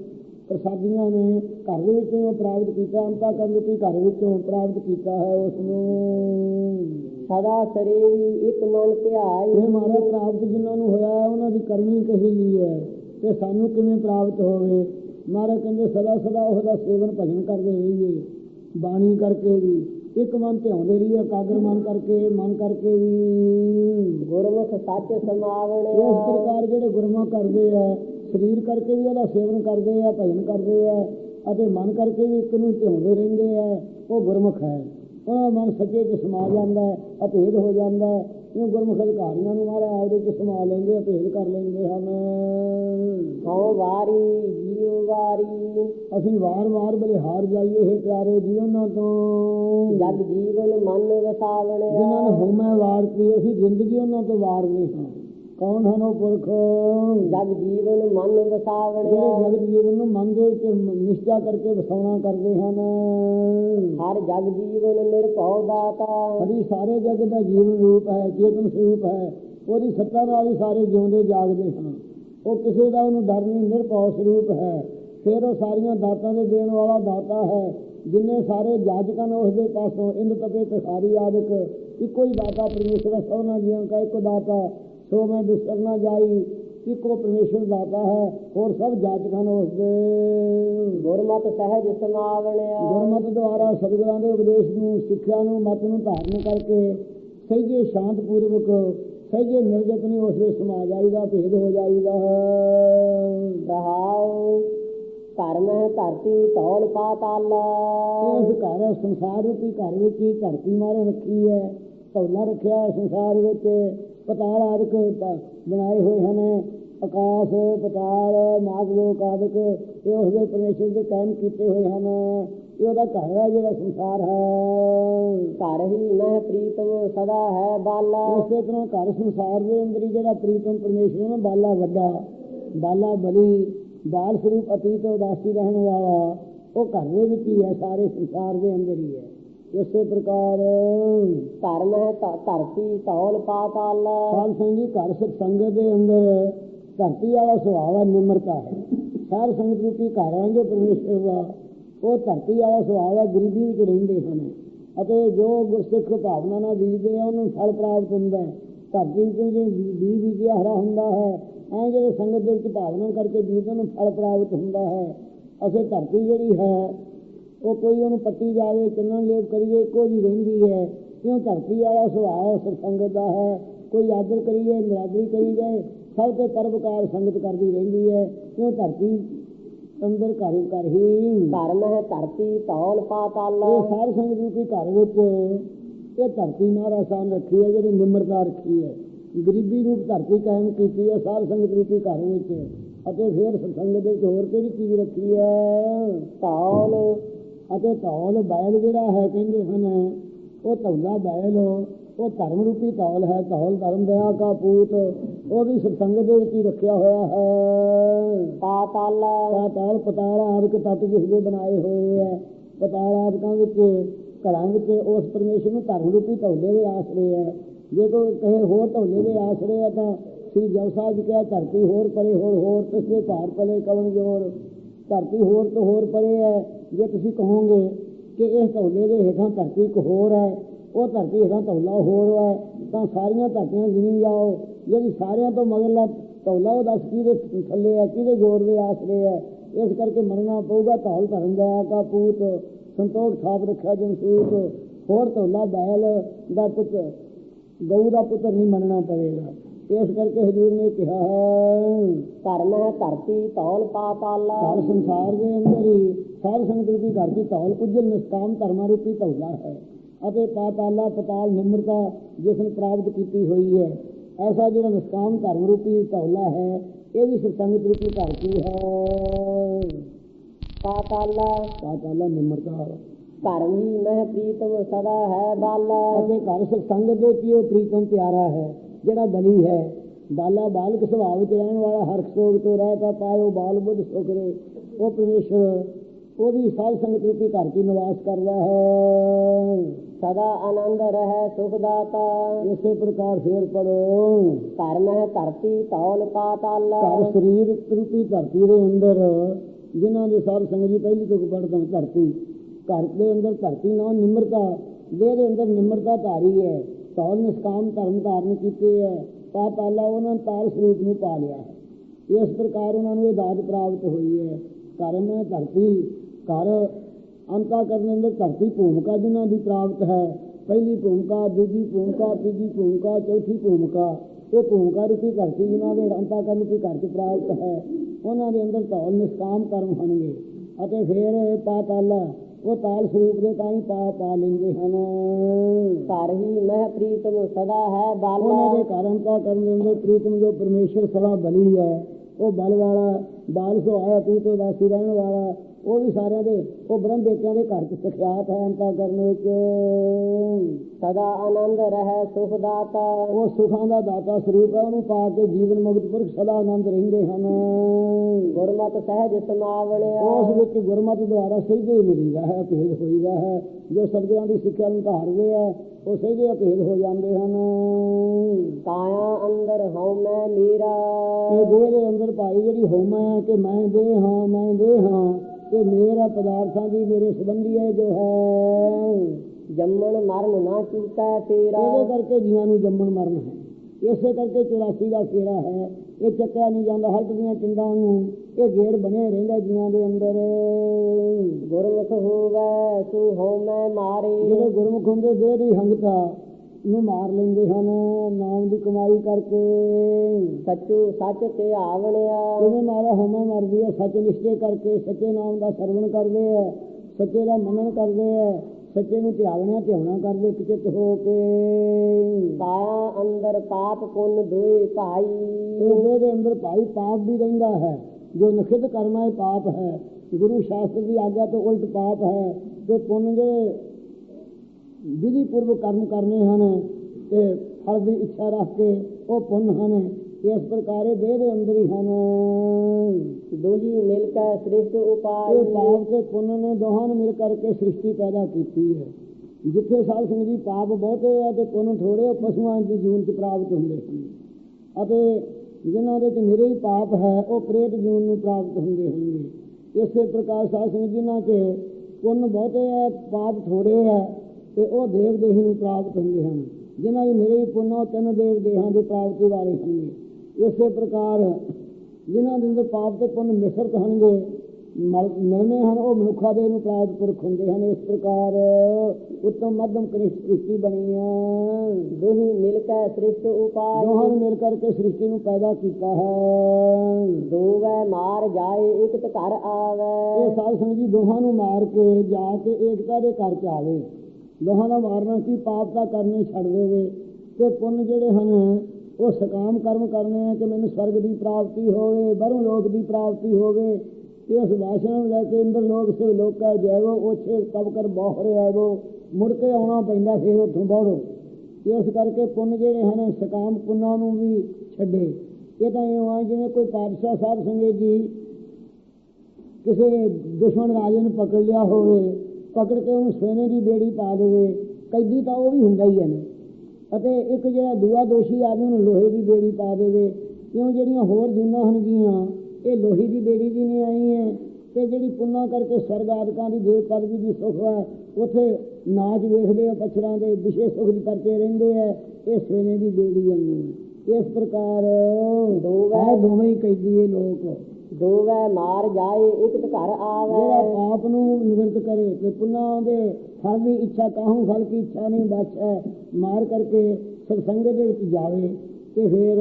ਪ੍ਰਸਾਦੀਆਂ ਨੇ ਘਰ ਦੇ ਵਿੱਚੋਂ ਪ੍ਰਾਪਤ ਕੀਤਾ ਅੰਤਾ ਕਰਨ ਵਿੱਚ ਘਰ ਵਿੱਚੋਂ ਪ੍ਰਾਪਤ ਕੀਤਾ ਹੈ ਉਸ ਨੂੰ ਸਦਾ ਸਰੀਰੀ ਇੱਕ ਮਨ ਧਿਆਈ। ਇਹ ਮਾਰਾ ਪ੍ਰਾਪਤ ਜਿਨ੍ਹਾਂ ਨੂੰ ਹੋਇਆ ਹੈ ਉਹਨਾਂ ਦੀ ਕਰਨੀ ਕਹੀ ਗਈ ਹੈ। ਤੇ ਸਾਨੂੰ ਕਿਵੇਂ ਪ੍ਰਾਪਤ ਹੋਵੇ? ਮਹਾਰਾਜ ਕਹਿੰਦੇ ਸਦਾ ਸਦਾ ਉਹਦਾ ਸੇਵਨ ਭਜਨ ਕਰਦੇ ਰਹੀਏ ਬਾਣੀ ਕਰਕੇ ਵੀ। ਇੱਕ ਮਨ ਧਿਆਉਂਦੇ ਰਹੀਏ ਕਾਗਰ ਮਨ ਕਰਕੇ ਮਨ ਕਰਕੇ ਵੀ। ਗੁਰਮੁਖ ਸੱਚ ਇਸ ਸਮਾਵਣਿਆ ਪ੍ਰਕਾਰ ਜਿਹੜੇ ਗੁਰਮੁਖ ਕਰਦੇ ਆ ਸਰੀਰ ਕਰਕੇ ਵੀ ਉਹਦਾ ਸੇਵਨ ਕਰਦੇ ਆ ਭਜਨ ਕਰਦੇ ਆ ਅਤੇ ਮਨ ਕਰਕੇ ਵੀ ਇੱਕ ਨੂੰ ਧਿਆਉਂਦੇ ਰਹਿੰਦੇ ਆ ਉਹ ਗੁਰਮੁਖ ਹੈ। ਉਹਦਾ ਮਨ ਸੱਚੇ ਚ ਸਮਾ ਜਾਂਦਾ ਹੈ ਅਭੇਦ ਹੋ ਜਾਂਦਾ ਹੈ। ਇਹ ਗੁਰਮੁਖ ਅਧਿਕਾਰੀਆਂ ਨੂੰ ਮਾਰਾ ਆਪਦੇ ਚ ਸਮਾ ਲੈਂਦੇ ਅਭੇਦ ਕਰ ਲੈਂਦੇ ਹਨ। ਹਉ ਵਾਰੀ ਜੀਉ ਵਾਰੀ। ਅਸੀਂ ਵਾਰ-ਵਾਰ ਬਲਿਹਾਰ ਜਾਈਏ ਇਹ ਪਿਆਰੇ ਜੀ ਉਹਨਾਂ ਤੋਂ। ਜਗ ਜੀਵਨ ਮਨ ਜਿਨ੍ਹਾਂ ਵਸਾਵਣਿਆ ਨੇ ਹਉਮੈ ਵਾਰਤੀ ਅਸੀਂ ਜ਼ਿੰਦਗੀ ਉਹਨਾਂ ਤੋਂ ਵਾਰਦੇ ਹਾਂ। ਕੌਣ ਹਨ ਉਹ ਪੁਰਖ? ਜਗ ਜੀਵਨ ਮਨ ਜਿਹੜੇ ਵਸਾਵਣਿਆ ਜਗਤ ਜੀਵਨ ਨੂੰ ਮਨ ਦੇ ਵਿੱਚ ਨਿਸ਼ਚਾ ਕਰਕੇ ਵਸਾਉਣਾ ਕਰਦੇ ਹਨ। ਹਰ ਜਗ ਜੀਵਨ ਨਿਰਭਉ ਦਾਤਾ। ਸਾਡੀ ਸਾਰੇ ਜਗਤ ਦਾ ਜੀਵਨ ਰੂਪ ਹੈ ਚੇਤਨ ਸਰੂਪ ਹੈ। ਉਹਦੀ ਸੱਤਾ ਨਾਲ ਹੀ ਸਾਰੇ ਜਿਉਂਦੇ ਜਾਗਦੇ ਹਨ। ਉਹ ਕਿਸੇ ਦਾ ਉਹਨੂੰ ਡਰ ਨਹੀਂ ਨਿਰਭਉ ਸਰੂਪ ਹੈ। ਫਿਰ ਉਹ ਸਾਰੀਆਂ ਦਾਤਾਂ ਦੇ ਦੇਣ ਵਾਲਾ ਦਾਤਾ ਹੈ ਜਿੰਨੇ ਸਾਰੇ ਜਾਜਕਾਂ ਨੇ ਉਸ ਦੇ ਪਾਸੋਂ ਇੰਦ ਤਪੇ ਪਿਖਾਰੀ ਆਦਿਕ। ਇੱਕੋ ਹੀ ਦਾਤਾ ਪਰਮੇਸ਼ਰ ਦਾ ਸਭਨਾ ਜੀਵਨ ਕਾ ਇੱਕੋ ਦਾਤਾ ਸੋ ਮੈਂ ਬਿਸਰ ਨਾ ਜਾਈ ਇੱਕੋ ਪਰਮੇਸ਼ਰ ਦਾਤਾ ਹੈ ਹੋਰ ਸਭ ਜਾਚਕ ਹਨ ਉਸ ਦੇ। ਗੁਰਮਤਿ ਸਹਿਜ ਸਮਾਵਣਿਆ ਗੁਰਮਤਿ ਦੁਆਰਾ ਸਤਿਗੁਰਾਂ ਦੇ ਉਪਦੇਸ਼ ਨੂੰ ਸਿੱਖਿਆ ਨੂੰ ਮਤ ਨੂੰ ਧਾਰਨ ਕਰਕੇ ਸਹਿਜੇ ਸ਼ਾਂਤ ਪੂਰਵਕ ਸਹਿਜੇ ਨਿਰਜਤ ਨਹੀਂ ਉਸ ਵਿੱਚ ਸਮਾ ਜਾਈਦਾ ਭੇਦ ਹੋ ਜਾਈਦਾ ਹੈ। ਰਹਾਉ ਘਰ ਮਹਿ ਧਰਤੀ ਧੌਲ ਪਾਤਾਲਾ ਇਸ ਘਰ ਸੰਸਾਰ ਰੂਪੀ ਘਰ ਵਿੱਚ ਹੀ ਧਰਤੀ ਮਾਰੇ ਰੱਖੀ ਹੈ ਧੌਲਾ ਰੱਖਿਆ ਹੈ ਸੰਸਾਰ ਵਿੱਚ। ਪਤਾਲ ਆਦਿਕ ਬਣਾਏ ਹੋਏ ਹਨ। ਆਕਾਸ਼ ਪਤਾਲ ਨਾਗਲੋਕ ਆਦਿਕ ਇਹ ਉਸ ਦੇ ਪਰਮੇਸ਼ਰ ਦੇ ਕਾਇਮ ਕੀਤੇ ਹੋਏ ਹਨ। ਇਹ ਉਹਦਾ ਘਰ ਹੈ ਜਿਹੜਾ ਸੰਸਾਰ ਹੈ। ਘਰ ਹੀ ਮਹਿ ਪ੍ਰੀਤਮ ਸਦਾ ਹੈ ਬਾਲਾ। ਉਸੇ ਤਰ੍ਹਾਂ ਘਰ ਸੰਸਾਰ ਦੇ ਅੰਦਰ ਹੀ ਜਿਹੜਾ ਪ੍ਰੀਤਮ ਪਰਮੇਸ਼ਰ ਹੈ ਨਾ ਬਾਲਾ ਵੱਡਾ। ਬਾਲਾ ਬਲੀ ਬਾਲ ਸਰੂਪ ਅਤੀਤ ਉਦਾਸੀ ਰਹਿਣ ਵਾਲਾ। ਉਹ ਘਰ ਦੇ ਵਿੱਚ ਹੀ ਹੈ ਸਾਰੇ ਸੰਸਾਰ ਦੇ ਅੰਦਰ ਹੀ ਹੈ। ਇਸੇ ਪ੍ਰਕਾਰ। ਘਰ ਮਹਿ ਧ- ਧਰਤੀ ਧੌਲ ਪਾਤਾਲਾ। ਸਾਧ ਸੰਗੀ ਘਰ ਸਤ ਸੰਗਤ ਦੇ ਅੰਦਰ ਧਰਤੀ ਵਾਲਾ ਸੁਭਾਅ ਹੈ ਨਿਮਰਤਾ ਹੈ। ਸਾਧ ਸੰਗਤ ਰੂਪੀ ਘਰ ਹੈ ਜੋ ਪਰਮੇਸ਼ਰ ਦਾ ਉਹ ਧਰਤੀ ਵਾਲਾ ਸੁਭਾਅ ਹੈ ਗਰੀਬੀ ਵਿੱਚ ਰਹਿੰਦੇ ਹਨ। ਅਤੇ ਜੋ ਗੁਰਸਿੱਖ ਭਾਵਨਾ ਨਾਲ ਬੀਜਦੇ ਆ ਉਹਨੂੰ ਫਲ ਪ੍ਰਾਪਤ ਹੁੰਦਾ ਹੈ। ਧਰਤੀ ਵਿੱਚ ਜੇ ਬੀਜ ਬੀਜਿਆ ਹਰਾ ਹੁੰਦਾ ਹੈ ਐਂ ਜਿਹੜੇ ਸੰਗਤ ਦੇ ਵਿੱਚ ਭਾਵਨਾ ਕਰਕੇ ਬੀਜਦੇ ਨੂੰ ਫਲ ਪ੍ਰਾਪਤ ਹੁੰਦਾ ਹੈ। ਅਸੀਂ ਧਰਤੀ ਜਿਹੜੀ ਹੈ ਉਹ ਕੋਈ ਉਹਨੂੰ ਪੱਟੀ ਜਾਵੇ ਚੰਨਣ ਲੇਪ ਕਰੀਏ ਇੱਕੋ ਜੀ ਰਹਿੰਦੀ ਹੈ। ਕਿਉਂ ਧਰਤੀ ਵਾਲਾ ਸੁਭਾਅ ਸਤਸੰਗਤ ਦਾ ਹੈ। ਕੋਈ ਆਦਰ ਕਰੀਏ ਨਿਰਾਦਰੀ ਕਰੀ ਜਾਏ ਸਭ ਤੇ ਪਰਵਕਾਰ ਸੰਗਤ ਕਰਦੀ ਰਹਿੰਦੀ ਹੈ। ਕਿਉਂ ਧਰਤੀ ਅੰਦਰ ਘਰ ਘਰ ਹੀ। ਘਰ ਮਹਿ ਧਰਤੀ ਧੌਲ ਪਾਤਾਲਾ ਇਹ ਸਾਰੀ ਸੰਗਤ ਰੂਪੀ ਘਰ ਵਿੱਚ ਇਹ ਧਰਤੀ ਮਹਾਰਾਜ ਸਾਹਿਬ ਨੇ ਰੱਖੀ ਹੈ ਜਿਹੜੀ ਨਿਮਰਤਾ ਰੱਖੀ ਹੈ। ਗਰੀਬੀ ਰੂਪ ਧਰਤੀ ਕਾਇਮ ਕੀਤੀ ਹੈ ਸਾਰੀ ਸੰਗਤ ਰੂਪੀ ਘਰ ਵਿੱਚ ਅਤੇ ਫਿਰ ਸੰਗਤ ਦੇ ਵਿੱਚ ਹੋਰ ਕਿਹੜੀ ਚੀਜ਼ ਰੱਖੀ ਹੈ? ਧੌਲ ਅਤੇ ਧੌਲ ਬੈਲ ਜਿਹੜਾ ਹੈ ਕਹਿੰਦੇ ਹਨ ਉਹ ਧੌਲਾ ਬੈਲ ਉਹ ਧਰਮ ਰੂਪੀ ਧੌਲ ਹੈ ਧੌਲ ਧਰਮ ਦਇਆ ਕਾ ਪੂਤ ਉਹ ਵੀ ਸਤਸੰਗ ਦੇ ਵਿੱਚ ਹੀ ਰੱਖਿਆ ਹੋਇਆ ਹੈ। ਪਾਤਾਲਾ ਪਾਤਾਲ ਪਤਾਲ ਆਦਿਕ ਤੱਤ ਜਿਸ ਦੇ ਬਣਾਏ ਹੋਏ ਹੈ। ਪਤਾਲ ਆਦਿਕਾਂ ਵਿੱਚ ਘਰਾਂ ਵਿੱਚ ਉਸ ਪਰਮੇਸ਼ਰ ਨੂੰ ਧਰਮ ਰੂਪੀ ਧੌਲੇ ਦੇ ਆਸਰੇ ਹੈ। ਜੇ ਕੋਈ ਕਹੇ ਹੋਰ ਧੌਲੇ ਦੇ ਆਸਰੇ ਹੈ ਤਾਂ ਸ੍ਰੀ ਜਪ ਸਾਹਿਬ ਜੀ ਕਿਹਾ ਧਰਤੀ ਹੋਰ ਪਰੇ ਹੋਰ ਹੋਰ ਤਸਲੇ ਭਾਰ ਪਲੇ ਕਵਣ ਜੋਰ। ਧਰਤੀ ਹੋਰ ਤੋਂ ਹੋਰ ਪਰੇ ਹੈ। ਜੇ ਤੁਸੀਂ ਕਹੋਗੇ ਕਿ ਇਹ ਧੌਲੇ ਦੇ ਹੇਠਾਂ ਧਰਤੀ ਇੱਕ ਹੋਰ ਹੈ, ਉਹ ਧਰਤੀ ਹੇਠਾਂ ਧੌਲਾ ਹੋਰ ਹੈ, ਤਾਂ ਸਾਰੀਆਂ ਧਰਤੀਆਂ ਗਿਣੀ ਜਾਓ। ਜਿਹੜੀ ਸਾਰਿਆਂ ਤੋਂ ਮਗਰਲਾ ਧੌਲਾ, ਉਹ ਦੱਸ ਕਿਹਦੇ ਥੱਲੇ ਹੈ, ਕਿਹਦੇ ਜੋਰ ਦੇ ਆਸਰੇ ਹੈ। ਇਸ ਕਰਕੇ ਮੰਨਣਾ ਪਊਗਾ, ਧੌਲ ਧਰਮ ਦਾ ਕਾ ਪੂਤ, ਸੰਤੋਖ ਥਾਪ ਰੱਖਿਆ ਜਮਸੂਤ ਹੋਰ ਧੌਲਾ ਬੈਲ ਦਾ ਪੁੱਤ, ਗਊ ਦਾ ਪੁੱਤਰ ਨਹੀਂ ਮੰਨਣਾ ਪਵੇਗਾ। ਇਸ ਕਰਕੇ ਹਜੂਰ ਨੇ ਕਿਹਾ ਹੈ ਘਰ ਮਹਿ ਧਰਤੀ ਧੌਲ ਪਾਤਾਲਾ। ਘਰ ਸੰਸਾਰ ਦੇ ਅੰਦਰ ਹੀ ਸਾਧ ਸੰਗਤ ਰੂਪੀ ਘਰ ਦੀ ਧੌਲ ਉਜਲ ਨਿਸਕਾਮ ਧਰਮਾ ਰੂਪੀ ਧੌਲਾ ਹੈ। ਅਤੇ ਪਾਤਾਲਾ ਪਤਾਲ ਨਿਮਰਤਾ ਜਿਸ ਨੂੰ ਪ੍ਰਾਪਤ ਕੀਤੀ ਹੋਈ ਹੈ ਐਸਾ ਜਿਹੜਾ ਨਿਸਕਾਮ ਧਰਮ ਰੂਪੀ ਧੌਲਾ ਹੈ ਇਹ ਵੀ ਸੰਗਤ ਰੂਪੀ ਘਰ ਦੀ ਹੈ। ਪਾਤਾਲਾ। ਪਾਤਾਲਾ ਨਿਮਰਤਾ। ਘਰ ਹੀ ਮਹਿ ਪ੍ਰੀਤਮ ਸਦਾ ਹੈ ਬਾਲਾ। ਅਤੇ ਘਰ ਸੰਗਤ ਦੇ ਕੀ ਪ੍ਰੀਤਮ ਪਿਆਰਾ ਹੈ ਜਿਹੜਾ ਬਲੀ ਹੈ ਬਾਲਾ ਬਾਲਕ ਸੁਭਾਅ ਵਿੱਚ ਰਹਿਣ ਵਾਲਾ ਹਰ ਸੋਗ ਤੋਂ ਰਹਿਤਾ ਪਾਇਓ ਬਾਲ ਬੁੱਧ ਸੁਖਰੇ ਉਹ ਪਰਮੇਸ਼ਰ ਉਹ ਵੀ ਸਾਧ ਸੰਗਤ ਰੂਪੀ ਘਰ ਦੀ ਨਿਵਾਸ ਕਰਦਾ ਹੈ। ਸਦਾ ਆਨੰਦ ਰਹਿ ਸੁਖ ਦਾਤਾ। ਇਸੇ ਪ੍ਰਕਾਰ ਫੇਰ ਪੜੋ। ਘਰ ਮਹਿ ਧਰਤੀ ਧੌਲ ਪਾਤਾਲਾ ਘਰ ਸਰੀਰ ਰੂਪੀ ਧਰਤੀ ਦੇ ਅੰਦਰ ਜਿਨ੍ਹਾਂ ਦੇ ਸਾਧ ਸੰਗਤ ਜੀ ਪਹਿਲੀ ਤੋਂ ਪੜਦਾ ਧਰਤੀ। ਘਰ ਦੇ ਅੰਦਰ ਧਰਤੀ ਨਾਲ ਨਿਮਰਤਾ ਦੇ ਅੰਦਰ ਨਿਮਰਤਾ ਧਾਰੀ ਹੈ। ਤੌਲ ਨਿਸਕਾਮ ਧਰਮ ਧਾਰਨ ਕੀਤੇ ਹੈ ਪਾਤਾਲਾ ਉਹਨਾਂ ਨੇ ਤਾਲ ਸਰੂਪ ਨੂੰ ਪਾ ਲਿਆ। ਹੈ ਇਸ ਪ੍ਰਕਾਰ ਉਹਨਾਂ ਨੂੰ ਇਹ ਦਾਤ ਪ੍ਰਾਪਤ ਹੋਈ ਹੈ। ਕਰਮ ਧਰਤੀ ਕਰ ਅੰਤਾ ਕਰਨ ਅੰਦਰ ਧਰਤੀ ਭੂਮਿਕਾ ਜਿਨ੍ਹਾਂ ਦੀ ਪ੍ਰਾਪਤ ਹੈ। ਪਹਿਲੀ ਭੂਮਿਕਾ, ਦੂਜੀ ਭੂਮਿਕਾ, ਤੀਜੀ ਭੂਮਿਕਾ, ਚੌਥੀ ਭੂਮਿਕਾ। ਇਹ ਭੂਮਿਕਾ ਰੂਪੀ ਧਰਤੀ ਜਿਨ੍ਹਾਂ ਦੇ ਅੰਤਾ ਕਰਨ ਦੀ ਘਰ ਚ ਪ੍ਰਾਪਤ ਹੈ, ਉਹਨਾਂ ਦੇ ਅੰਦਰ ਧੌਲ, ਨਿਸਕਾਮ ਕਰਮ ਹੋਣਗੇ। ਅਤੇ ਫਿਰ ਇਹ ਪਾਤਾਲਾ ਉਹ ਤਾਲ ਸਰੂਪ ਦੇ ਤਾਂ ਹੀ ਪਾ ਪਾ ਲੈਂਦੇ ਹਨ ਘਰ ਹੀ ਮਹਿ ਪ੍ਰੀਤਮ ਸਦਾ ਹੈ ਬਾਲਾ ਉਹਨਾਂ ਦੇ ਕਾਰਨ ਤਾਂ ਕਰਨ ਦੇ ਅੰਦਰ ਪ੍ਰੀਤਮ ਜੋ ਪਰਮੇਸ਼ਰ ਸਦਾ ਬਲੀ ਹੈ ਉਹ ਬਲ ਵਾਲਾ ਬਾਲ ਸੋ ਉਹ ਵੀ ਸਾਰਿਆਂ ਦੇ ਉਹ ਬ੍ਰਹਮ ਦੇਵਤਿਆਂ ਦੇ ਘਰ ਚ ਸਿਖਿਆਤ ਹੈ ਅੰਤਾ ਕਰਨ ਵਿੱਚ। ਸਦਾ ਆਨੰਦ ਰਹਿ ਸੁਖ ਦਾਤਾ। ਉਹ ਸੁਖਾਂ ਦਾ ਦਾਤਾ ਸਰੂਪ ਹੈ ਉਹਨੂੰ ਪਾ ਕੇ ਜੀਵਨ ਮੁਕਤ ਪੁਰਖ ਸਦਾ ਆਨੰਦ ਰਹਿੰਦੇ ਹਨ। ਗੁਰਮਤਿ ਸਹਿਜ ਸਮਾਵਣਿਆ ਉਸ ਵਿੱਚ ਗੁਰਮਤਿ ਦੁਆਰਾ ਸਹਿਜੇ ਮਿਲਦਾ ਹੈ ਭੇਦ ਹੋਈਦਾ ਹੈ। ਜੋ ਸਤਿਗੁਰਾਂ ਦੀ ਸਿੱਖਿਆ ਨੂੰ ਧਾਰਦੇ ਆ ਉਹ ਸਹਿਜੇ ਭੇਦ ਹੋ ਜਾਂਦੇ ਹਨ। ਕਾਇਆ ਅੰਦਰ ਹਉ ਮੈਂ ਨੀਰਾ। ਇਹ ਦੇਹ ਦੇ ਅੰਦਰ ਭਾਈ ਜਿਹੜੀ ਹੋਮਾ ਹੈ ਕਿ ਮੈਂ ਦੇ ਹਾਂ ਮੈਂ ਦੇ ਹਾਂ। ਤੇ ਮੇਰਾ ਪਦਾਰਥਾਂ ਦੀ ਮੇਰੇ ਸੰਬੰਧੀ ਹੈ ਜੋ ਹੈ। ਜੰਮਣ ਮਰਨ ਨਾ ਚੂਕੈ ਤੇਰਾ। ਇਹਦੇ ਕਰਕੇ ਜੀਵਾਂ ਨੂੰ ਜੰਮਣ ਮਰਨ ਹੈ। ਇਸੇ ਕਰਕੇ 84 ਦਾ ਫੇਰਾ ਹੈ। ਇਹ ਚੱਕਿਆ ਨਹੀਂ ਜਾਂਦਾ ਹਲਕ ਦੀਆਂ ਟਿੰਡਾਂ ਨੂੰ। ਇਹ ਗੇੜ ਬਣੇ ਰਹਿੰਦਾ ਜੀਆਂ ਦੇ ਅੰਦਰ। ਗੁਰਮੁਖ ਹੋਵੇ ਸੂ ਹਉਮੈ ਮਾਰੇ। ਜਿਹੜੇ ਗੁਰਮੁਖ ਹੁੰਦੇ ਦੇਹ ਦੀ ਹੰਗਤਾ ਨੂੰ ਮਾਰ ਲੈਂਦੇ ਹਨ ਨਾਮ ਦੀ ਕਮਾਈ ਕਰਕੇ। ਸੱਚੂ ਸੱਚ ਤੇ ਆਵਣਿਆ ਜਿਹਦੇ ਨਾਲ ਹਮਾ ਮਰਦੀ ਹੈ ਸੱਚ ਨਿਸ਼ਚੈ ਕਰਕੇ ਸੱਚੇ ਨਾਮ ਦਾ ਸਰਵਣ ਕਰਦੇ ਆ ਸੱਚੇ ਦਾ ਮੰਨਣ ਕਰਦੇ ਆ ਸੱਚੇ ਨੂੰ ਧਿਆਵਣਾ ਧਿਆਉਣਾ ਕਰਦੇ ਕਿਚਿਤ ਹੋ ਕੇ। ਕਾਇਆ ਅੰਦਰ ਪਾਪ ਪੁੰਨ ਦੋਏ ਭਾਈ। ਇਹਦੇ ਦੇ ਅੰਦਰ ਭਾਈ ਪਾਪ ਵੀ ਰਹਿੰਦਾ ਹੈ ਜੋ ਨਖਿਤ ਕਰਨਾ ਹੈ ਪਾਪ ਹੈ ਗੁਰੂ ਸ਼ਾਸਤਰ ਦੀ ਆਗਿਆ ਤੋਂ ਉਲਟ ਪਾਪ ਹੈ ਤੇ ਪੁੰਨ ਦੇ ਵਿਧੀ ਪੂਰਵ ਕਰਮ ਕਰਨੇ ਹਨ ਤੇ ਫਲ ਦੀ ਇੱਛਾ ਰੱਖ ਕੇ ਉਹ ਪੁੰਨ ਹਨ। ਇਸ ਪ੍ਰਕਾਰੇ ਦੇਹ ਦੇ ਅੰਦਰ ਹੀ ਹਨ। ਦੋਹੀ ਮਿਲ ਕੇ ਸ੍ਰਿਸ਼ਟ ਇਹ ਪਾਪ ਤੇ ਪੁੰਨ ਨੇ ਦੋਹਾਂ ਨੇ ਮਿਲ ਕਰਕੇ ਸ੍ਰਿਸ਼ਟੀ ਪੈਦਾ ਕੀਤੀ ਹੈ। ਜਿੱਥੇ ਸਾਧ ਸੰਗਤ ਜੀ ਪਾਪ ਬਹੁਤੇ ਆ ਤੇ ਪੁੰਨ ਥੋੜੇ ਪਸ਼ੂਆਂ ਦੀ ਜੂਨ ਚ ਪ੍ਰਾਪਤ ਹੁੰਦੇ ਹਨ। ਅਤੇ ਜਿਨ੍ਹਾਂ ਦੇ ਚ ਨਿਰੇ ਹੀ ਪਾਪ ਹੈ ਉਹ ਪ੍ਰੇਤ ਜੂਨ ਨੂੰ ਪ੍ਰਾਪਤ ਹੁੰਦੇ ਹੋਣਗੇ ਇਸੇ ਪ੍ਰਕਾਰ ਸਾਧ ਸੰਗਤ ਜਿਨ੍ਹਾਂ ਚ ਪੁੰਨ ਬਹੁਤੇ ਆ ਪਾਪ ਥੋੜੇ ਆ ਤੇ ਉਹ ਦੇਵ ਦੇਹੀ ਨੂੰ ਪ੍ਰਾਪਤ ਹੁੰਦੇ ਹਨ ਜਿਨ੍ਹਾਂ ਦੀ ਹੀ ਪੁੰਨ ਤਿੰਨ ਦੇਵ ਦੇਹਾਂ ਦੀ ਪ੍ਰਾਪਤੀ ਵਾਲੇ ਹੋਣਗੇ ਇਸੇ ਪ੍ਰਕਾਰ ਜਿਨ੍ਹਾਂ ਦੇ ਅੰਦਰ ਪਾਪ ਤੇ ਪੁੰਨ ਮਿਸ਼ਰਤ ਮਲ- ਮਿਲਣੇ ਹਨ ਉਹ ਮਨੁੱਖਾ ਦੇ ਨੂੰ ਪ੍ਰਾਪਤ ਪੁਰਖ ਹੁੰਦੇ ਹਨ। ਇਸ ਪ੍ਰਕਾਰ ਉੱਤਮ ਮੱਧਮ ਕਨਿਸ਼ਟ ਸ੍ਰਿਸ਼ਟੀ ਬਣੀ ਹੈ। ਦੋਹੀ ਮਿਲ ਕੇ ਸ੍ਰਿਸ਼ਟ ਉਪਾਈ ਦੋਹਾਂ ਮਿਲ ਕਰਕੇ ਸ੍ਰਿਸ਼ਟੀ ਨੂੰ ਪੈਦਾ ਕੀਤਾ ਹੈ। ਦੋਵੇਂ ਮਾਰ ਜਾਏ ਇਕਤ ਘਰ ਇਹ ਆਵੇ ਸਾਧ ਸੰਗਤ ਜੀ ਦੋਹਾਂ ਨੂੰ ਮਾਰ ਕੇ ਜਾ ਕੇ ਏਕਤਾ ਦੇ ਘਰ ਚ ਆਵੇ। ਦੋਹਾਂ ਦਾ ਮਾਰਨਾ ਸੀ, ਪਾਪ ਦਾ ਕਰਨੇ ਛੱਡ ਦੇਵੇ। ਤੇ ਪੁੰਨ ਜਿਹੜੇ ਹਨ, ਉਹ ਸਕਾਮ ਕਰਮ ਕਰਨੇ ਆ ਕਿ ਮੈਨੂੰ ਸਵਰਗ ਦੀ ਪ੍ਰਾਪਤੀ ਹੋਵੇ ਬਰਮ ਲੋਕ ਦੀ ਪ੍ਰਾਪਤੀ ਹੋਵੇ। ਇਸ ਵਾਸ਼ਨਾ ਨੂੰ ਲੈ ਕੇ ਇੰਦਰ ਲੋਕ ਸੇ ਲੋਕਾ ਜੈਵੋ ਉਛੇ ਤਬ ਕਰ ਬੋਹਰੇ ਆਵੋ ਮੁੜ ਕੇ ਆਉਣਾ ਪੈਂਦਾ ਸੀ, ਉੱਥੋਂ ਬੋਹਰੋ। ਇਸ ਕਰਕੇ ਪੁੰਨ ਜਿਹੜੇ ਹਨ, ਸਕਾਮ ਪੁੰਨਾਂ ਨੂੰ ਵੀ ਛੱਡੇ। ਇਹ ਤਾਂ ਇਉਂ ਆ, ਜਿਵੇਂ ਕੋਈ ਪਾਤਸ਼ਾਹ ਸਾਹਿਬ ਸੰਗਤ ਜੀ ਕਿਸੇ ਦੁਸ਼ਮਣ ਰਾਜੇ ਨੂੰ ਪਕੜ ਲਿਆ ਹੋਵੇ ਪਕੜ ਕੇ ਉਹਨੂੰ ਸੋਨੇ ਦੀ ਬੇੜੀ ਪਾ ਦੇਵੇ ਕੈਦੀ ਤਾਂ ਉਹ ਵੀ ਹੁੰਦਾ ਹੀ ਹੈ ਨਾ। ਅਤੇ ਇੱਕ ਜਿਹੜਾ ਦੂਆ ਦੋਸ਼ੀ ਆਦਮੀ ਨੂੰ ਲੋਹੇ ਦੀ ਬੇੜੀ ਪਾ ਦੇਵੇ। ਕਿਉਂ ਜਿਹੜੀਆਂ ਹੋਰ ਜੁਨਾ ਹੋਣਗੀਆਂ ਇਹ ਲੋਹੀ ਦੀ ਬੇੜੀ ਦੀ ਨਹੀਂ ਆਈ ਹੈ। ਤੇ ਜਿਹੜੀ ਪੁੰਨਾ ਕਰਕੇ ਸਰਗ ਆਦਿਕਾਂ ਦੀ ਦੇਵ ਪਦਵੀ ਦੀ ਸੁਖ ਹੈ ਉਥੇ ਨਾਚ ਵੇਖਦੇ ਆ ਪਛੜਾਂ ਦੇ ਵਿਸ਼ੇ ਸੁਖ ਦੀ ਕਰਤੇ ਰਹਿੰਦੇ ਆ ਇਹ ਸੋਨੇ ਦੀ ਬੇੜੀ ਹੈ। ਇਸ ਪ੍ਰਕਾਰ ਦੋਵੇਂ ਦੋਵੇਂ ਹੀ ਕੈਦੀ ਇਹ ਲੋਕ। ਦੋਵੇਂ ਮਾਰ ਜਾਏ ਇਕਤ ਘਰ ਜਿਹੜਾ ਆਵੇ ਪਾਪ ਨੂੰ ਨਿਵਰਤ ਕਰੇ ਤੇ ਪੁੰਨਾ ਦੇ ਫਲ ਦੀ ਇੱਛਾ ਕਾਹੂ ਫਲ ਕੀ ਇੱਛਾ ਨਹੀਂ ਹੈ ਮਾਰ ਕਰਕੇ ਸਤਸੰਗ ਦੇ ਵਿੱਚ ਜਾਵੇ ਤੇ ਫਿਰ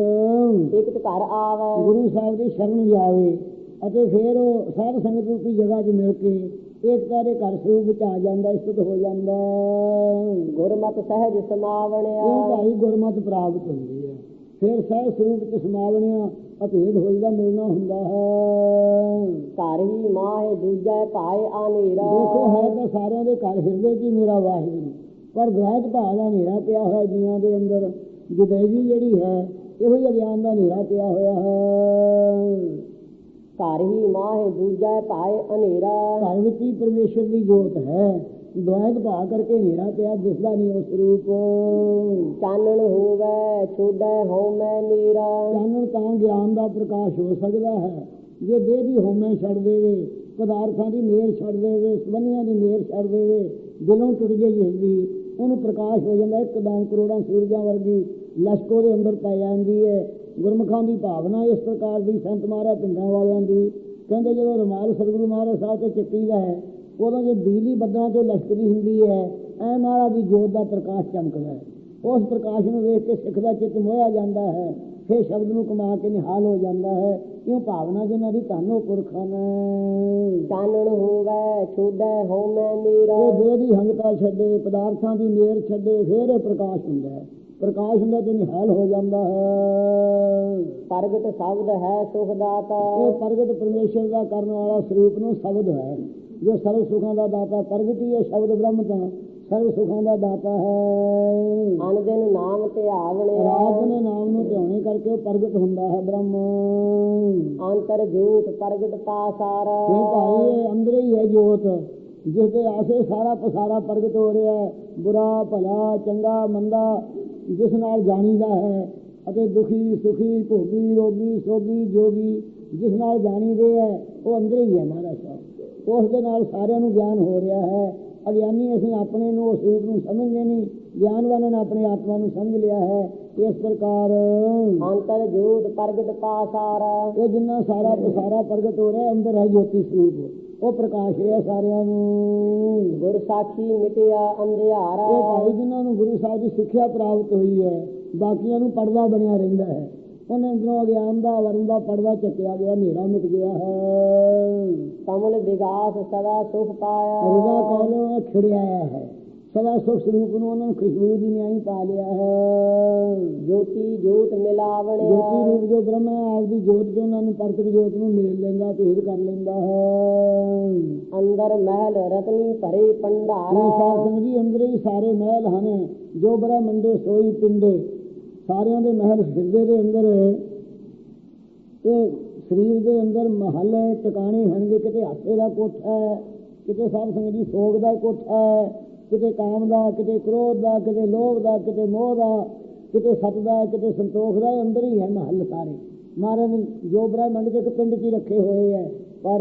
ਇਕਤ ਘਰ ਆਵੇ। ਗੁਰੂ ਸਾਹਿਬ ਦੀ ਸ਼ਰਨ ਜਾਵੇ ਅਤੇ ਫਿਰ ਉਹ ਸਾਧ ਸੰਗਤ ਰੂਪੀ ਜਗ੍ਹਾ 'ਚ ਮਿਲ ਕੇ ਏਕਤਾ ਦੇ ਘਰ ਸਰੂਪ ਵਿੱਚ ਆ ਜਾਂਦਾ ਇਸਤ ਹੋ ਜਾਂਦਾ। ਗੁਰਮਤ ਸਹਿਜ ਉਹ ਸਮਾਵਣਿਆ ਭਾਈ ਗੁਰਮਤ ਪ੍ਰਾਪਤ ਹੁੰਦੀ ਹੈ। ਫਿਰ ਸਹਿ ਸਰੂਪ ਵਿੱਚ ਸਮਾਵਣਿਆ ਅਭੇਦ ਹੋਈਦਾ ਮਿਲਣਾ ਹੁੰਦਾ ਹੈ। ਘਰ ਹੀ ਮਾਹੇ ਦੂਜਾ ਭਾਏ ਆਨੇਰਾ ਦੇਖੋ ਹੈ ਤਾਂ ਸਾਰਿਆਂ ਦੇ ਘਰ ਹਿਰਦੇ 'ਚ ਹੀ ਮੇਰਾ ਵਾਹਿਗੁਰੂ। ਪਰ ਗ੍ਰਹਿਤ ਭਾਅ ਦਾ ਹਨੇਰਾ ਪਿਆ ਹੋਇਆ ਜੀਆਂ ਦੇ ਅੰਦਰ। ਜੁਦੈਜੀ ਜਿਹੜੀ ਹੈ ਇਹੋ ਹੀ ਅਗਿਆਨ ਦਾ ਹਨੇਰਾ ਪਿਆ ਹੋਇਆ ਹੈ। ਘਰ ਹੀ ਮਾਹੇ ਦੂਜਾ ਭਾਏ ਅਨੇਰਾ ਘਰ ਵਿੱਚ ਹੀ ਪਰਮੇਸ਼ਰ ਦੀ ਜੋਤ ਹੈ। ਦੁਆਇਤ ਭਾਅ ਕਰਕੇ ਹਨੇਰਾ ਪਿਆ ਦਿਸਦਾ ਨਹੀਂ ਉਸ ਰੂਪ। ਚਾਨਣ ਹੋਵੇ ਛੋੜੈ ਹਉਮੈ ਨੀਰਾ। ਚਾਨਣ ਤਾਂ ਗਿਆਨ ਦਾ ਪ੍ਰਕਾਸ਼ ਹੋ ਸਕਦਾ ਹੈ। ਜੇ ਦੇਹ ਦੀ ਹੋਮੈ ਛੱਡ ਦੇਵੇ ਪਦਾਰਥਾਂ ਦੀ ਮੇਰ ਛੱਡ ਦੇਵੇ ਸਬੰਧੀਆਂ ਦੀ ਮੇਰ ਛੱਡ ਦੇਵੇ ਦਿਲੋਂ ਟੁੱਟ ਜੇ ਜਿਸਦੀ ਉਹਨੂੰ ਪ੍ਰਕਾਸ਼ ਹੋ ਜਾਂਦਾ ਇੱਕਦਮ ਕਰੋੜਾਂ ਸੂਰਜਾਂ ਵਰਗੀ ਲਸ਼ਕੋ ਦੇ ਅੰਦਰ ਪੈ ਜਾਂਦੀ ਹੈ ਗੁਰਮੁਖਾਂ ਦੀ ਭਾਵਨਾ ਇਸ ਪ੍ਰਕਾਰ ਦੀ ਸੰਤ ਮਹਾਰਾਜ ਪਿੰਡਾਂ ਵਾਲਿਆਂ ਦੀ। ਕਹਿੰਦੇ ਜਦੋਂ ਰਮਾਲ ਸਤਿਗੁਰੂ ਮਹਾਰਾਜ ਸਾਹਿਬ ਤੇ ਚੱਕੀਦਾ ਹੈ ਉਦੋਂ ਜੇ ਬਿਜਲੀ ਬੱਦਲਾਂ ਤੋਂ ਲਸ਼ਕਦੀ ਹੁੰਦੀ ਹੈ ਐ ਮਹਾਰਾਜ ਦੀ ਜੋਤ ਦਾ ਪ੍ਰਕਾਸ਼ ਚਮਕਦਾ ਹੈ। ਉਸ ਪ੍ਰਕਾਸ਼ ਨੂੰ ਵੇਖ ਕੇ ਸਿੱਖ ਦਾ ਚਿੱਤ ਮੋਹਿਆ ਜਾਂਦਾ ਹੈ ਫਿਰ ਸ਼ਬਦ ਨੂੰ ਕਮਾ ਕੇ ਨਿਹਾਲ ਹੋ ਜਾਂਦਾ ਹੈ। ਕਿਉਂ ਭਾਵਨਾ ਜਿਨ੍ਹਾਂ ਦੀ ਧੰਨੋ ਪੁਰਖਾਂ ਨੇ ਚਾਨਣ ਹੋਵੇ ਛੋੜੈ ਹਉਮੈ ਨੀਰਾ ਉਹ ਦੇਹ ਦੀ ਹੰਗਤਾ ਛੱਡੇ ਪਦਾਰਥਾਂ ਦੀ ਮੇਰ ਛੱਡੇ ਫਿਰ ਇਹ ਪ੍ਰਕਾਸ਼ ਹੁੰਦਾ ਹੈ। ਪ੍ਰਕਾਸ਼ ਹੁੰਦਾ ਤੇ ਨਿਹਾਲ ਹੋ ਜਾਂਦਾ ਹੈ। ਪ੍ਰਗਟ ਸ਼ਬਦ ਹੈ ਸੁਖ ਦਾਤਾ। ਇਹ ਪ੍ਰਗਟ ਪਰਮੇਸ਼ਰ ਦਾ ਕਰਨ ਵਾਲਾ ਸਰੂਪ ਨੂੰ ਸ਼ਬਦ ਹੈ। ਜੋ ਸਰਵ ਸੁਖਾਂ ਦਾ ਦਾਤਾ ਪ੍ਰਗਟ ਹੀ ਹੈ ਸ਼ਬਦ ਬ੍ਰਹਮ ਤਾਂ ਸਰਵ ਸੁਖਾਂ ਦਾ ਦਾਤਾ ਹੈ। ਅਨ ਦਿਨ ਨਾਮ ਤੇ ਆਵਣਿਆ ਰਾਤ ਨੇ ਨਾਮ ਨੂੰ ਧਿਆਉਣੇ ਕਰਕੇ ਉਹ ਪ੍ਰਗਟ ਹੁੰਦਾ ਹੈ ਬ੍ਰਹਮ। ਅੰਤਰ ਜੋਤ ਪ੍ਰਗਟ ਪਾਸਾਰਾ। ਇਹ ਭਾਈ ਅੰਦਰ ਹੀ ਹੈ ਜੋਤ ਜਿਸ ਦੇ ਆਸੇ ਸਾਰਾ ਪਸਾਰਾ ਪ੍ਰਗਟ ਹੋ ਰਿਹਾ ਹੈ। ਬੁਰਾ ਭਲਾ ਚੰਗਾ ਮੰਦਾ ਜਿਸ ਨਾਲ ਜਾਣੀਦਾ ਹੈ ਅਤੇ ਦੁਖੀ, ਸੁਖੀ ਭੋਗੀ ਰੋਗੀ, ਸੋਗੀ, ਜੋਗੀ, ਜਿਸ ਨਾਲ ਜਾਣੀਦੇ ਹੈ, ਉਹ ਅੰਦਰ ਹੀ ਹੈ ਮਹਾਰਾਜ ਸਾਹਿਬ। ਉਸ ਦੇ ਨਾਲ ਸਾਰਿਆਂ ਨੂੰ ਗਿਆਨ ਹੋ ਰਿਹਾ ਹੈ। ਅਗਿਆਨੀ ਅਸੀਂ ਆਪਣੇ ਨੂੰ ਉਸ ਰੂਪ ਨੂੰ ਸਮਝਦੇ ਨਹੀਂ। ਗਿਆਨਵਾਨਾਂ ਨੇ ਆਪਣੇ ਆਤਮਾ ਨੂੰ ਸਮਝ ਲਿਆ ਹੈ ਇਸ ਪ੍ਰਕਾਰ ਅੰਤਰ ਜੋਤ ਪ੍ਰਗਟ ਪਾਸਾਰਾ। ਇਹ ਜਿੰਨਾ ਸਾਰਾ ਸਾਰਾ ਪ੍ਰਗਟ ਹੋ ਰਿਹਾ ਅੰਦਰ ਹੈ ਜੋਤੀ ਸਰੂਪ। ਉਹ ਪ੍ਰਕਾਸ਼ ਰਿਹਾ ਸਾਰਿਆਂ ਨੂੰ। ਗੁਰ ਸਾਖੀ ਮਿਟਿਆ ਅੰਧਿਆਰਾ। ਇਹ ਭਾਈ ਜਿਨ੍ਹਾਂ ਨੂੰ ਗੁਰੂ ਸਾਹਿਬ ਦੀ ਸਿੱਖਿਆ ਪ੍ਰਾਪਤ ਹੋਈ ਹੈ ਬਾਕੀਆਂ ਨੂੰ ਪਰਦਾ ਬਣਿਆ ਰਹਿੰਦਾ ਹੈ। ਉਹਨੇ ਅੰਦਰੋਂ ਅਗਿਆਨ ਦਾ ਵਰਨ ਦਾ ਪਰਦਾ ਚੱਕਿਆ ਗਿਆ ਹਨੇਰਾ ਮਿਟ ਗਿਆ ਹੈ। ਕਮਲ ਵਿਗਾਸ ਸਦਾ ਸੁਖ ਪਾਇਆ। ਰਜ਼ਾ ਕੋਲੋਂ ਖਿੜਿਆ ਹੈ। ਸਦਾ ਸੁਖ ਸਰੂਪ ਨੂੰ ਉਹਨਾਂ ਨੂੰ ਖੁਸ਼ਬੂ ਦੀ ਨਿਆਈ ਪਾ ਲਿਆ ਹੈ। ਜੋਤੀ ਜੋਤ ਮਿਲਾਵਣਿਆ। ਜੋਤੀ ਰੂਪ ਜੋ ਬ੍ਰਹਮ ਹੈ ਆਪਦੀ ਜੋਤ ਜੋ ਉਹਨਾਂ ਨੂੰ ਪ੍ਰਤਿਕ ਜੋਤ ਨੂੰ ਮੇਲ ਲੈਂਦਾ ਭੇਦ ਕਰ ਲੈਂਦਾ ਹੈ। ਅੰਦਰ ਮਹਿਲ ਰਤਨੀ ਭਰੇ ਭੰਡਾਰਾ। ਸਾਹਿਬ ਸਿੰਘ ਜੀ ਅੰਦਰ ਹੀ ਸਾਰੇ ਮਹਿਲ ਹਨ। ਜੋ ਬ੍ਰਹਮੰਡੇ ਸੋਈ ਪਿੰਡੇ ਸਾਰਿਆਂ ਦੇ ਮਹਿਲ ਹਿਰਦੇ ਦੇ ਅੰਦਰ। ਇਹ ਸਰੀਰ ਦੇ ਅੰਦਰ ਮਹੱਲ ਟਿਕਾਣੇ ਹਨਗੇ ਕਿਤੇ ਹਾਸੇ ਦਾ ਕੋਠਾ ਹੈ ਕਿਤੇ ਸਾਧ ਸੰਗਤ ਜੀ ਸੋਗ ਦਾ ਕੋਠਾ ਹੈ ਕਿਤੇ ਕਾਮ ਦਾ ਕਿਤੇ ਕ੍ਰੋਧ ਦਾ ਕਿਤੇ ਲੋਭ ਦਾ ਕਿਤੇ ਮੋਹ ਦਾ ਕਿਤੇ ਸਤ ਦਾ ਕਿਤੇ ਸੰਤੋਖ ਦਾ ਅੰਦਰ ਹੀ ਹੈ ਮਹੱਲ ਸਾਰੇ। ਮਹਾਰਾਜ ਜੋ ਬ੍ਰਹਮੰਡ ਦੇ ਪਿੰਡ 'ਚ ਹੀ ਰੱਖੇ ਹੋਏ ਹੈ। ਪਰ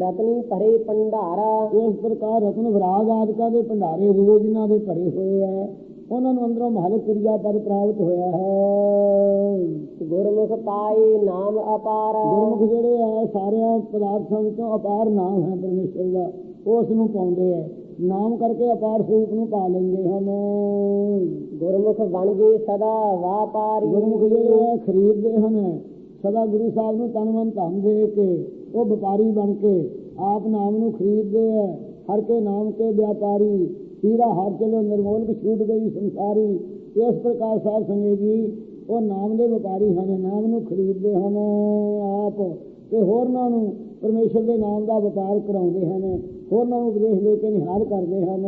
ਰਤਨੀ ਭਰੇ ਭੰਡਾਰਾ। ਇਸ ਪ੍ਰਕਾਰ ਰਤਨ ਵਿਰਾਗ ਆਦਿਕਾਂ ਦੇ ਭੰਡਾਰੇ ਜਿਹੜੇ ਜਿਨ੍ਹਾਂ ਦੇ ਭਰੇ ਹੋਏ ਹੈ। ਉਹਨਾਂ ਨੂੰ ਅੰਦਰੋਂ ਮਹਲ ਕੁਰੀਆ ਪਦ ਪ੍ਰਾਪਤ ਹੋਇਆ ਹੈ। ਗੁਰਮੁਖ ਪਾਏ ਨਾਮ ਅਪਾਰਾ। ਗੁਰਮੁਖ ਜਿਹੜੇ ਹੈ ਸਾਰਿਆਂ ਪਦਾਰਥਾਂ ਵਿੱਚੋਂ ਅਪਾਰ ਨਾਮ ਹੈ ਪਰਮੇਸ਼ਰ ਦਾ। ਉਸ ਨੂੰ ਪਾਉਂਦੇ ਹੈ। ਨਾਮ ਕਰਕੇ ਅਪਾਰ ਸਰੂਪ ਨੂੰ ਪਾ ਲੈਂਦੇ ਹਨ। ਗੁਰਮੁਖ ਬਣ ਜੇ ਸਦਾ ਵਾਪਾਰੀ। ਗੁਰਮੁਖ ਜਿਹੜੇ ਖਰੀਦਦੇ ਹਨ। ਸਦਾ ਗੁਰੂ ਸਾਹਿਬ ਨੂੰ ਤਨ ਮਨ ਧਨ ਦੇ ਕੇ ਉਹ ਵਪਾਰੀ ਬਣ ਕੇ ਆਪ ਨਾਮ ਨੂੰ ਖਰੀਦਦੇ ਹੈ ਹਰ ਕੇ ਨਾਮ ਕੇ ਵਿਆਪਾਰੀ। ਸੀਰਾ ਹਰ ਚਲੋ ਨਿਰਮੋਲਕ ਛੂਟ ਗਈ ਸੰਸਾਰੀ। ਇਸ ਪ੍ਰਕਾਰ ਸਾਹਿਬ ਸੰਗਤ ਜੀ, ਉਹ ਨਾਮ ਦੇ ਵਪਾਰੀ ਹਨ, ਨਾਮ ਨੂੰ ਖਰੀਦਦੇ ਹਨ ਆਪ। ਤੇ ਹੋਰਨਾਂ ਨੂੰ ਪਰਮੇਸ਼ਰ ਦੇ ਨਾਮ ਦਾ ਵਪਾਰ ਕਰਾਉਂਦੇ ਹਨ। ਹੋਰਨਾਂ ਨੂੰ ਉਪਦੇਸ਼ ਦੇ ਕੇ ਨਿਹਾਲ ਕਰਦੇ ਹਨ।